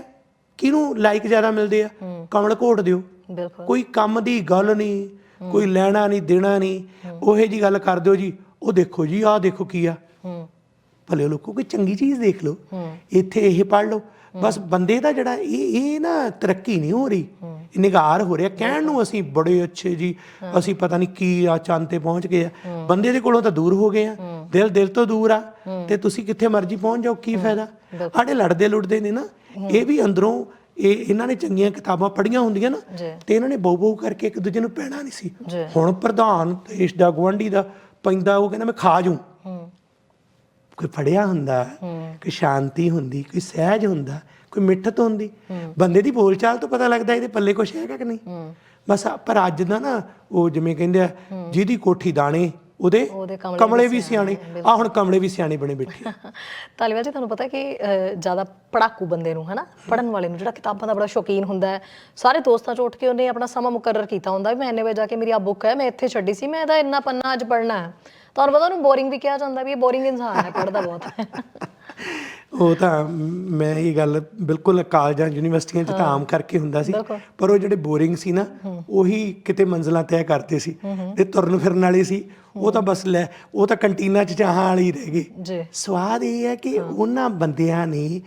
ਕਿਹਨੂੰ ਲਾਈਕ ਜ਼ਿਆਦਾ ਮਿਲਦੇ ਆ? ਕਮਲ ਘੋਟ ਦਿਓ। ਬਿਲਕੁਲ। ਕੋਈ ਕੰਮ ਦੀ ਗੱਲ ਨਹੀਂ ਕੋਈ ਲੈਣਾ ਨਹੀਂ ਦੇਣਾ ਨਹੀਂ। ਉਹੇ ਜੀ ਗੱਲ ਕਰ ਦਿਓ ਜੀ ਉਹ ਦੇਖੋ ਜੀ ਆਹ ਦੇਖੋ ਕੀ ਆ। ਭਲੇ ਲੋਕੋ ਕੋਈ ਚੰਗੀ ਚੀਜ਼ ਦੇਖ ਲਓ। ਇੱਥੇ ਇਹ ਪੜ ਲਓ। ਬਸ ਬੰਦੇ ਦਾ ਜਿਹੜਾ ਇਹ ਇਹ ਨਾ ਤਰੱਕੀ ਨਹੀਂ ਹੋ ਰਹੀ। ਨਿਗਾਰ ਹੋ ਰਿਹਾ ਕਹਿਣ ਨੂੰ ਅਸੀਂ ਬੜੇ ਅੱਛੇ ਜੀ ਅਸੀਂ ਪਤਾ ਨਹੀਂ ਕੀ ਆ ਚੰਦ ਤੇ ਪਹੁੰਚ ਗਏ ਆ। ਬੰਦੇ ਦੇ ਕੋਲੋਂ ਤਾਂ ਦੂਰ ਹੋ ਗਏ ਆ। ਦਿਲ ਦਿਲ ਤੋਂ ਦੂਰ ਆ। ਤੇ ਤੁਸੀਂ ਕਿੱਥੇ ਮਰਜ਼ੀ ਪਹੁੰਚ ਜਾਓ ਕੀ ਫਾਇਦਾ? ਸਾਡੇ ਲੜਦੇ ਲੁੜਦੇ ਨੇ ਨਾ ਇਹ ਵੀ ਅੰਦਰੋਂ ਇਹ ਇਹਨਾਂ ਨੇ ਚੰਗੀਆਂ ਕਿਤਾਬਾਂ ਪੜ੍ਹੀਆਂ ਹੁੰਦੀਆਂ ਨਾ। ਤੇ ਇਹਨਾਂ ਨੇ ਬਹੁ ਬਹੁ ਕਰਕੇ ਇੱਕ ਦੂਜੇ ਨੂੰ ਪੈਣਾ ਨਹੀਂ ਸੀ। ਹੁਣ ਪ੍ਰਧਾਨ ਦੇਸ਼ ਦਾ ਗਵੰਡੀ ਦਾ ਪੈਂਦਾ ਉਹ ਕਹਿੰਦਾ ਮੈਂ ਖਾ ਜੂ ਕੋਈ ਫੜਿਆ ਹੁੰਦਾ? ਕੋਈ ਸ਼ਾਂਤੀ ਹੁੰਦੀ? ਕੋਈ ਸਹਿਜ ਹੁੰਦਾ? ਕੋਈ ਮਿੱਠਤ ਹੁੰਦੀ? ਬੰਦੇ ਦੀ ਬੋਲਚਾਲ ਤੋਂ ਪਤਾ ਲੱਗਦਾ ਇਹਦੇ ਪੱਲੇ ਕੁਛ ਹੈਗਾ ਕਿ ਨਹੀਂ? ਬਸ ਪਰ ਅੱਜ ਦਾ ਨਾ ਉਹ ਜਿਵੇਂ ਕਹਿੰਦੇ ਆ ਜਿਹਦੀ ਕੋਠੀ ਦਾਣੇ ਉਹਦੇ ਕਮਲੇ ਵੀ ਸਿਆਣੇ ਆ ਹੁਣ ਕਮਲੇ ਵੀ ਸਿਆਣੇ ਬਣੇ ਬੈਠੇ। ਤਾਲੀਵਾਲ ਜੀ ਤੁਹਾਨੂੰ ਪਤਾ ਕਿ ਜ਼ਿਆਦਾ ਪੜਾਕੂ ਬੰਦੇ ਨੂੰ ਹਨਾ? ਪੜਨ ਵਾਲੇ ਨੂੰ ਜਿਹੜਾ ਕਿਤਾਬਾਂ ਦਾ ਬੜਾ ਸ਼ੌਕੀਨ ਹੁੰਦਾ ਹੈ। ਸਾਰੇ ਦੋਸਤਾਂ ਚ ਉੱਠ ਕੇ ਉਹਨੇ ਆਪਣਾ ਸਮਾਂ ਮੁਕਰਰ ਕੀਤਾ ਹੁੰਦਾ ਵੀ ਮੈਂ ਇੰਨੇ ਵਜੇ ਜਾ ਕੇ ਮੇਰੀ ਆ ਬੁੱਕ ਹੈ ਮੈਂ ਇੱਥੇ ਛੱਡੀ ਸੀ ਮੈਂ ਇਹਦਾ ਇੰਨਾ ਪੰਨਾ ਅੱਜ ਪੜਨਾ ਹੈ। ਤੁਹਾਨੂੰ ਪਤਾ ਉਹਨੂੰ ਬੋਰਿੰਗ ਵੀ ਕਿਹਾ ਜਾਂਦਾ ਵੀ ਇਹ ਬੋਰਿੰਗ ਇਨਸਾਨ ਹੈ ਪੜਦਾ ਬਹੁਤ ਹੈ। ਉਹ ਤਾਂ ਮੈਂ ਇਹ ਗੱਲ ਬਿਲਕੁਲ ਕਾਲਜਾਂ ਯੂਨੀਵਰਸਿਟੀਆਂ 'ਚ ਤਾਂ ਆਮ ਕਰਕੇ ਹੁੰਦਾ ਸੀ। ਪਰ ਉਹ ਜਿਹੜੇ ਬੋਰਿੰਗ ਸੀ ਨਾ ਉਹੀ ਕਿਤੇ ਮੰਜ਼ਲਾਂ ਤੈਅ ਕਰਦੇ ਸੀ ਤੇ ਤੁਰਨ ਫਿਰਨ ਵਾਲੇ ਸੀ। ਉਹ ਤਾਂ ਬਸ ਲੈ ਉਹ ਤਾਂ ਕੰਟੀਨਾਂ 'ਚ ਚਾਹਾਂ ਵਾਲੀ ਰਹਿ ਗਏ। ਜੀ। ਸਵਾਦ ਇਹ ਹੈ ਕਿ ਉਹਨਾਂ ਬੰਦਿਆਂ ਨੇ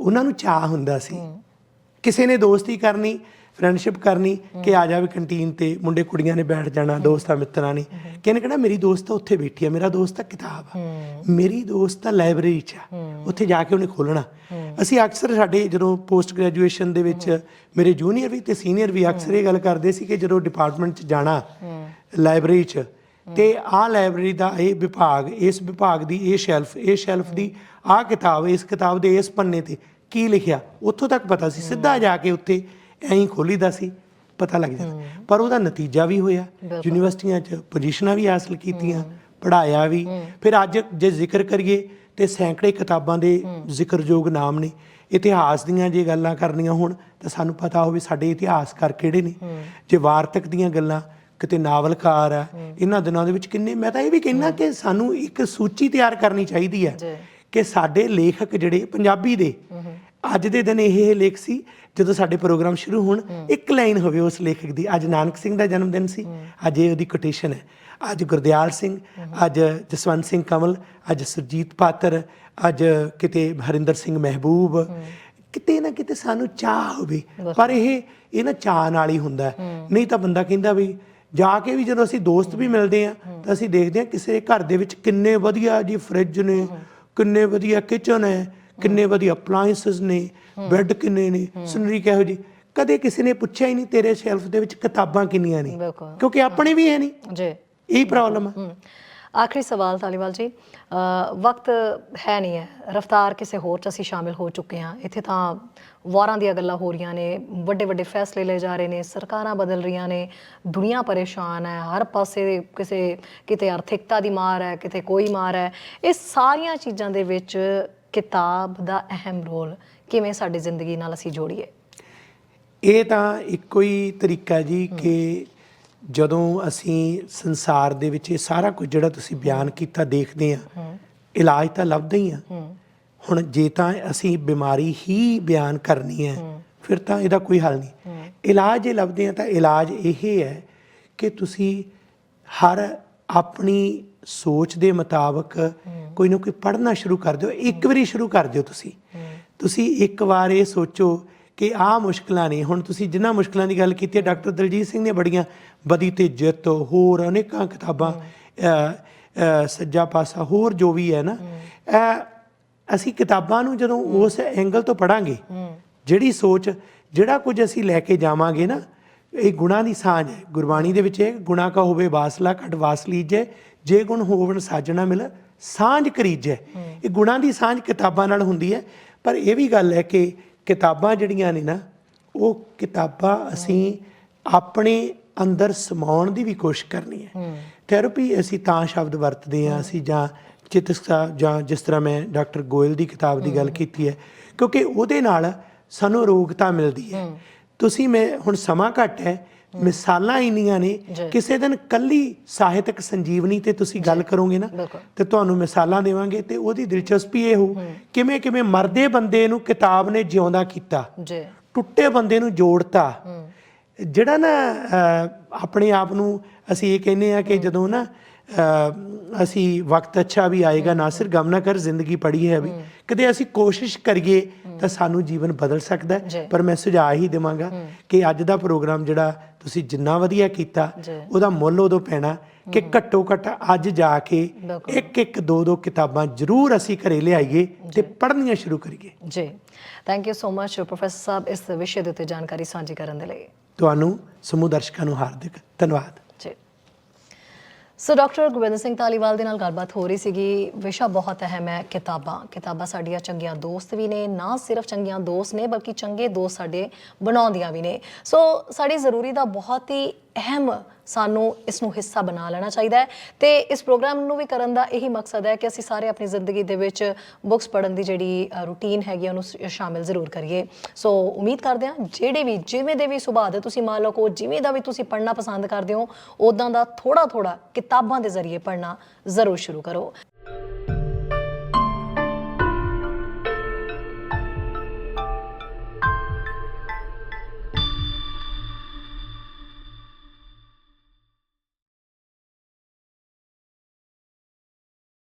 ਉਹਨਾਂ ਨੂੰ ਚਾਹ ਹੁੰਦਾ ਸੀ। ਕਿਸੇ ਨੇ ਦੋਸਤੀ ਕਰਨੀ ਫਰੈਂਡਸ਼ਿਪ ਕਰਨੀ ਕਿ ਆ ਜਾ ਵੀ ਕੰਟੀਨ ਤੇ ਮੁੰਡੇ ਕੁੜੀਆਂ ਨੇ ਬੈਠ ਜਾਣਾ ਦੋਸਤਾਂ ਮਿੱਤਰਾਂ ਨੇ। ਕਿਹਨੇ ਕਹਿਣਾ ਮੇਰੀ ਦੋਸਤ ਤਾਂ ਉੱਥੇ ਬੈਠੀ ਆ ਮੇਰਾ ਦੋਸਤ ਤਾਂ ਕਿਤਾਬ ਆ। ਮੇਰੀ ਦੋਸਤ ਤਾਂ ਲਾਇਬ੍ਰੇਰੀ 'ਚ ਆ। ਉੱਥੇ ਜਾ ਕੇ ਉਹਨੇ ਖੋਲਣਾ ਅਸੀਂ ਅਕਸਰ ਸਾਡੇ ਜਦੋਂ ਪੋਸਟ ਗ੍ਰੈਜੂਏਸ਼ਨ ਦੇ ਵਿੱਚ ਮੇਰੇ ਜੂਨੀਅਰ ਵੀ ਤੇ ਸੀਨੀਅਰ ਵੀ ਅਕਸਰ ਇਹ ਗੱਲ ਕਰਦੇ ਸੀ ਕਿ ਜਦੋਂ ਡਿਪਾਰਟਮੈਂਟ 'ਚ ਜਾਣਾ ਲਾਇਬ੍ਰੇਰੀ 'ਚ ਤੇ ਆਹ ਲਾਇਬ੍ਰੇਰੀ ਦਾ ਇਹ ਵਿਭਾਗ ਇਸ ਵਿਭਾਗ ਦੀ ਇਹ ਸ਼ੈਲਫ ਇਹ ਸ਼ੈਲਫ ਦੀ ਆਹ ਕਿਤਾਬ ਇਸ ਕਿਤਾਬ ਦੇ ਇਸ ਪੰਨੇ ਤੇ ਕੀ ਲਿਖਿਆ? ਉੱਥੋਂ ਤੱਕ ਪਤਾ ਸੀ। ਸਿੱਧਾ ਜਾ ਕੇ ਉੱਥੇ ਐਂ ਹੀ ਖੋਲੀਦਾ ਸੀ ਪਤਾ ਲੱਗ ਜਾਂਦਾ। ਪਰ ਉਹਦਾ ਨਤੀਜਾ ਵੀ ਹੋਇਆ। ਯੂਨੀਵਰਸਿਟੀਆਂ 'ਚ ਪੋਜੀਸ਼ਨਾਂ ਵੀ ਹਾਸਲ ਕੀਤੀਆਂ ਪੜਾਇਆ ਵੀ। ਫਿਰ ਅੱਜ ਜੇ ਜ਼ਿਕਰ ਕਰੀਏ ਤੇ ਸੈਂਕੜੇ ਕਿਤਾਬਾਂ ਦੇ ਜ਼ਿਕਰਯੋਗ ਨਾਮ ਨੇ। ਇਤਿਹਾਸ ਦੀਆਂ ਜੇ ਗੱਲਾਂ ਕਰਨੀਆਂ ਹੋਣ ਤਾਂ ਸਾਨੂੰ ਪਤਾ ਹੋਵੇ ਸਾਡੇ ਇਤਿਹਾਸਕਾਰ ਕਿਹੜੇ ਨੇ। ਜੇ ਵਾਰਤਕ ਦੀਆਂ ਗੱਲਾਂ ਕਿਤੇ ਨਾਵਲਕਾਰ ਆ ਇਹਨਾਂ ਦਿਨਾਂ ਦੇ ਵਿੱਚ ਕਿੰਨੇ ਮੈਂ ਤਾਂ ਇਹ ਵੀ ਕਹਿੰਦਾ ਕਿ ਸਾਨੂੰ ਇੱਕ ਸੂਚੀ ਤਿਆਰ ਕਰਨੀ ਚਾਹੀਦੀ ਹੈ। ਕਿ ਸਾਡੇ ਲੇਖਕ ਜਿਹੜੇ ਪੰਜਾਬੀ ਦੇ ਅੱਜ ਦੇ ਦਿਨ ਇਹ ਲੇਖ ਸੀ ਜਦੋਂ ਸਾਡੇ ਪ੍ਰੋਗਰਾਮ ਸ਼ੁਰੂ ਹੋਣ ਇੱਕ ਲਾਈਨ ਹੋਵੇ ਉਸ ਲੇਖਕ ਦੀ ਅੱਜ ਨਾਨਕ ਸਿੰਘ ਦਾ ਜਨਮ ਦਿਨ ਸੀ ਅੱਜ ਇਹ ਉਹਦੀ ਕੋਟੇਸ਼ਨ ਹੈ। ਅੱਜ ਗੁਰਦਿਆਲ ਸਿੰਘ ਅੱਜ ਜਸਵੰਤ ਸਿੰਘ ਕਮਲ ਅੱਜ ਸੁਰਜੀਤ ਪਾਤਰ ਅੱਜ ਕਿਤੇ ਹਰਿੰਦਰ ਸਿੰਘ ਮਹਿਬੂਬ ਕਿਤੇ ਨਾ ਕਿਤੇ ਸਾਨੂੰ ਚਾਹ ਹੋਵੇ। ਪਰ ਇਹ ਇਹ ਨਾ ਚਾਹ ਨਾਲ ਹੀ ਹੁੰਦਾ। ਨਹੀਂ ਤਾਂ ਬੰਦਾ ਕਹਿੰਦਾ ਵੀ ਜਾ ਕੇ ਵੀ ਜਦੋਂ ਅਸੀਂ ਦੋਸਤ ਵੀ ਮਿਲਦੇ ਆ ਤਾਂ ਅਸੀਂ ਦੇਖਦੇ ਆ ਕਿਸੇ ਘਰ ਦੇ ਵਿੱਚ ਕਿੰਨੇ ਵਧੀਆ ਜੀ ਫ੍ਰਿਜ ਨੇ ਕਿੰਨੇ ਵਧੀਆ ਕਿਚਨ ਹੈ ਕਿੰਨੇ ਵਧੀਆ ਅਪਲਾਈਐਂਸਸ ਨੇ ਬੈੱਡ ਕਿੰਨੇ ਨੇ ਸਿਨਰੀ ਕਿਹੋ ਜੀ ਕਦੇ ਕਿਸੇ ਨੇ ਪੁੱਛਿਆ ਹੀ ਨਹੀਂ ਤੇਰੇ ਸ਼ੈਲਫ ਦੇ ਵਿੱਚ ਕਿਤਾਬਾਂ ਕਿੰਨੀਆਂ ਨੇ। ਕਿਉਂਕਿ ਆਪਣੇ ਵੀ ਹੈ ਨਹੀਂ ਜੀ। ਇਹੀ ਪ੍ਰੋਬਲਮ ਹੈ। ਆਖਰੀ ਸਵਾਲ ਤਾਲੀਵਾਲ ਜੀ ਵਕਤ ਹੈ ਨਹੀਂ ਹੈ। ਰਫਤਾਰ ਕਿਸੇ ਹੋਰ ਚ ਅਸੀਂ ਸ਼ਾਮਿਲ ਹੋ ਚੁੱਕੇ ਹਾਂ। ਇੱਥੇ ਤਾਂ ਵਾਰਾਂ ਦੀਆਂ ਗੱਲਾਂ ਹੋ ਰਹੀਆਂ ਨੇ ਵੱਡੇ ਵੱਡੇ ਫੈਸਲੇ ਲਏ ਜਾ ਰਹੇ ਨੇ ਸਰਕਾਰਾਂ ਬਦਲ ਰਹੀਆਂ ਨੇ ਦੁਨੀਆ ਪਰੇਸ਼ਾਨ ਹੈ ਹਰ ਪਾਸੇ ਕਿਸੇ ਕਿਤੇ ਆਰਥਿਕਤਾ ਦੀ ਮਾਰ ਹੈ ਕਿਤੇ ਕੋਈ ਮਾਰ ਹੈ। ਇਹ ਸਾਰੀਆਂ ਚੀਜ਼ਾਂ ਦੇ ਵਿੱਚ ਕਿਤਾਬ ਦਾ ਅਹਿਮ ਰੋਲ ਕਿਵੇਂ ਸਾਡੀ ਜ਼ਿੰਦਗੀ ਨਾਲ ਅਸੀਂ ਜੋੜੀਏ? ਇਹ ਤਾਂ ਇੱਕੋ ਹੀ ਤਰੀਕਾ ਜੀ ਕਿ ਜਦੋਂ ਅਸੀਂ ਸੰਸਾਰ ਦੇ ਵਿੱਚ ਇਹ ਸਾਰਾ ਕੁਝ ਜਿਹੜਾ ਤੁਸੀਂ ਬਿਆਨ ਕੀਤਾ ਦੇਖਦੇ ਆ ਇਲਾਜ ਤਾਂ ਲੱਭਦੇ ਹੀ ਆ ਹੁਣ ਜੇ ਤਾਂ ਅਸੀਂ ਬਿਮਾਰੀ ਹੀ ਬਿਆਨ ਕਰਨੀ ਹੈ ਫਿਰ ਤਾਂ ਇਹਦਾ ਕੋਈ ਹੱਲ ਨਹੀਂ। ਇਲਾਜ ਜੇ ਲੱਭਦੇ ਆ ਤਾਂ ਇਲਾਜ ਇਹ ਹੈ ਕਿ ਤੁਸੀਂ ਹਰ ਆਪਣੀ ਸੋਚ ਦੇ ਮੁਤਾਬਕ ਕੋਈ ਨਾ ਕੋਈ ਪੜ੍ਹਨਾ ਸ਼ੁਰੂ ਕਰ ਦਿਓ। ਇੱਕ ਵਾਰੀ ਸ਼ੁਰੂ ਕਰ ਦਿਓ ਤੁਸੀਂ। ਤੁਸੀਂ ਇੱਕ ਵਾਰ ਇਹ ਸੋਚੋ ਕਿ ਆਹ ਮੁਸ਼ਕਲਾਂ ਨੇ। ਹੁਣ ਤੁਸੀਂ ਜਿਨ੍ਹਾਂ ਮੁਸ਼ਕਲਾਂ ਦੀ ਗੱਲ ਕੀਤੀ ਹੈ ਡਾਕਟਰ ਦਲਜੀਤ ਸਿੰਘ ਨੇ ਬੜੀਆਂ ਬਦੀ ਤੇ ਜਿੱਤ ਹੋਰ ਅਨੇਕਾਂ ਕਿਤਾਬਾਂ ਸੱਜਾ ਪਾਸਾ ਹੋਰ ਜੋ ਵੀ ਹੈ ਨਾ ਅਸੀਂ ਕਿਤਾਬਾਂ ਨੂੰ ਜਦੋਂ ਉਸ ਐਂਗਲ ਤੋਂ ਪੜਾਂਗੇ ਜਿਹੜੀ ਸੋਚ ਜਿਹੜਾ ਕੁਝ ਅਸੀਂ ਲੈ ਕੇ ਜਾਵਾਂਗੇ ਨਾ ਇਹ ਗੁਣਾ ਦੀ ਸਾਂਝ ਹੈ। ਗੁਰਬਾਣੀ ਦੇ ਵਿੱਚ ਇਹ ਗੁਣਾ ਕਾ ਹੋਵੇ ਵਾਸਲਾ ਘਟ ਵਾਸ ਲੀਜੈ ਜੇ ਗੁਣ ਹੋਵਨ ਸਾਜਣਾ ਮਿਲ ਸਾਂਝ ਕਰੀਜੈ। ਇਹ ਗੁਣਾ ਦੀ ਸਾਂਝ ਕਿਤਾਬਾਂ ਨਾਲ ਹੁੰਦੀ ਹੈ। ਪਰ ਇਹ ਵੀ ਗੱਲ ਹੈ ਕਿ ਕਿਤਾਬਾਂ ਜਿਹੜੀਆਂ ਨੇ ਨਾ ਉਹ ਕਿਤਾਬਾਂ ਅਸੀਂ ਆਪਣੇ ਅੰਦਰ ਸਮਾਉਣ ਦੀ ਵੀ ਕੋਸ਼ਿਸ਼ ਕਰਨੀ ਹੈ। ਥੈਰੇਪੀ ਅਸੀਂ ਤਾਂ ਸ਼ਬਦ ਵਰਤਦੇ ਹਾਂ। ਅਸੀਂ ਜਾਂ ਚਿਕਿਤਸਾ ਜਾਂ ਜਿਸ ਤਰ੍ਹਾਂ ਮੈਂ ਡਾਕਟਰ ਗੋਇਲ ਦੀ ਕਿਤਾਬ ਦੀ ਗੱਲ ਕੀਤੀ ਹੈ ਕਿਉਂਕਿ ਉਹਦੇ ਨਾਲ ਸਾਨੂੰ ਅਰੋਗਤਾ ਮਿਲਦੀ ਹੈ। ਤੁਸੀਂ ਮੈਂ ਹੁਣ ਸਮਾਂ ਘੱਟ ਹੈ ਮਿਸਾਲਾਂ ਇੰਨੀਆਂ ਨੇ। ਕਿਸੇ ਦਿਨ ਕੱਲੀ ਸਾਹਿਤਕ ਸੰਜੀਵਨੀ ਤੇ ਤੁਸੀਂ ਗੱਲ ਕਰੋਗੇ ਨਾ। ਤੇ ਤੁਹਾਨੂੰ ਮਿਸਾਲਾਂ ਦੇਵਾਂਗੇ ਤੇ ਉਹਦੀ ਦਿਲਚਸਪੀ ਇਹ ਹੋ ਕਿਵੇਂ ਕਿਵੇਂ ਮਰਦੇ ਬੰਦੇ ਨੂੰ ਕਿਤਾਬ ਨੇ ਜਿਉਂਦਾ ਕੀਤਾ ਜੀ। ਟੁੱਟੇ ਬੰਦੇ ਨੂੰ ਜੋੜਤਾ। ਜਿਹੜਾ ਨਾ ਆਪਣੇ ਆਪ ਨੂੰ ਅਸੀਂ ਇਹ ਕਹਿੰਦੇ ਆ ਕਿ ਜਦੋਂ ਨਾ ਅਸੀਂ ਵਕਤ ਅੱਛਾ ਵੀ ਆਏਗਾ ਨਾਸਿਰ ਗਮ ਨਾ ਕਰ ਜ਼ਿੰਦਗੀ ਪੜੀ ਹੈ ਵੀ। ਕਦੇ ਅਸੀਂ ਕੋਸ਼ਿਸ਼ ਕਰੀਏ ਤਾਂ ਸਾਨੂੰ ਜੀਵਨ ਬਦਲ ਸਕਦਾ ਪਰ ਮੈਂ ਸੁਝਾਅ ਹੀ ਦੇਵਾਂਗਾ ਕਿ ਅੱਜ ਦਾ ਪ੍ਰੋਗਰਾਮ ਜਿਹੜਾ ਤੁਸੀਂ ਜਿੰਨਾ ਵਧੀਆ ਕੀਤਾ। ਉਹਦਾ ਮੁੱਲ ਉਦੋਂ ਪੈਣਾ ਕਿ ਘੱਟੋ ਘੱਟ ਅੱਜ ਜਾ ਕੇ। ਇੱਕ ਇੱਕ ਦੋ ਦੋ ਕਿਤਾਬਾਂ ਜ਼ਰੂਰ ਅਸੀਂ ਘਰੇ ਲਿਆਈਏ ਤੇ ਪੜ੍ਹਨੀਆਂ ਸ਼ੁਰੂ ਕਰੀਏ। ਜੀ। Thank you so much professor ਸਾਹਿਬ ਇਸ ਵਿਸ਼ੇ ਦੇ ਉੱਤੇ ਜਾਣਕਾਰੀ ਸਾਂਝੀ ਕਰਨ ਦੇ ਲਈ। ਤੁਹਾਨੂੰ ਸਮੂਹ ਦਰਸ਼ਕਾਂ ਨੂੰ ਹਾਰਦਿਕ ਧੰਨਵਾਦ। ਸੋ ਡਾਕਟਰ ਗੋਬਿੰਦ ਸਿੰਘ ਧਾਲੀਵਾਲ ਦੇ ਨਾਲ ਗੱਲਬਾਤ ਹੋ ਰਹੀ ਸੀਗੀ। ਵਿਸ਼ਾ ਬਹੁਤ ਅਹਿਮ ਹੈ ਕਿਤਾਬਾਂ। ਕਿਤਾਬਾਂ ਸਾਡੀਆਂ ਚੰਗੀਆਂ ਦੋਸਤ ਵੀ ਨੇ, ਨਾ ਸਿਰਫ ਚੰਗੀਆਂ ਦੋਸਤ ਨੇ, ਬਲਕਿ ਚੰਗੇ ਦੋਸਤ ਸਾਡੇ ਬਣਾਉਂਦੀਆਂ ਵੀ ਨੇ। ਸੋ ਸਾਡੀ ਜ਼ਰੂਰੀ ਦਾ ਬਹੁਤ ਹੀ ਅਹਿਮ ਸਾਨੂੰ ਇਸ ਨੂੰ ਹਿੱਸਾ ਬਣਾ ਲੈਣਾ ਚਾਹੀਦਾ ਹੈ ਤੇ ਇਸ ਪ੍ਰੋਗਰਾਮ ਨੂੰ ਵੀ ਕਰਨ ਦਾ ਇਹੀ ਮਕਸਦ ਹੈ ਕਿ ਅਸੀਂ ਸਾਰੇ ਆਪਣੀ ਜ਼ਿੰਦਗੀ ਦੇ ਵਿੱਚ ਬੁੱਕਸ ਪੜ੍ਹਨ ਦੀ ਜਿਹੜੀ ਰੂਟੀਨ ਹੈਗੀ ਆ, ਉਹਨੂੰ ਸ਼- ਸ਼ਾਮਿਲ ਜ਼ਰੂਰ ਕਰੀਏ। ਸੋ ਉਮੀਦ ਕਰਦੇ ਹਾਂ ਜਿਹੜੇ ਵੀ ਜਿਵੇਂ ਦੇ ਵੀ ਸੁਭਾਅ ਦੇ ਤੁਸੀਂ ਮੰਨ ਲਓ ਜਿਵੇਂ ਦਾ ਵੀ ਤੁਸੀਂ ਪੜ੍ਹਨਾ ਪਸੰਦ ਕਰਦੇ ਹੋ ਉਦਾਂ ਦਾ ਥੋੜਾ ਥੋੜਾ ਕਿਤਾਬਾਂ ਦੇ ਜ਼ਰੀਏ ਪੜ੍ਹਨਾ ਜ਼ਰੂਰ ਸ਼ੁਰੂ ਕਰੋ।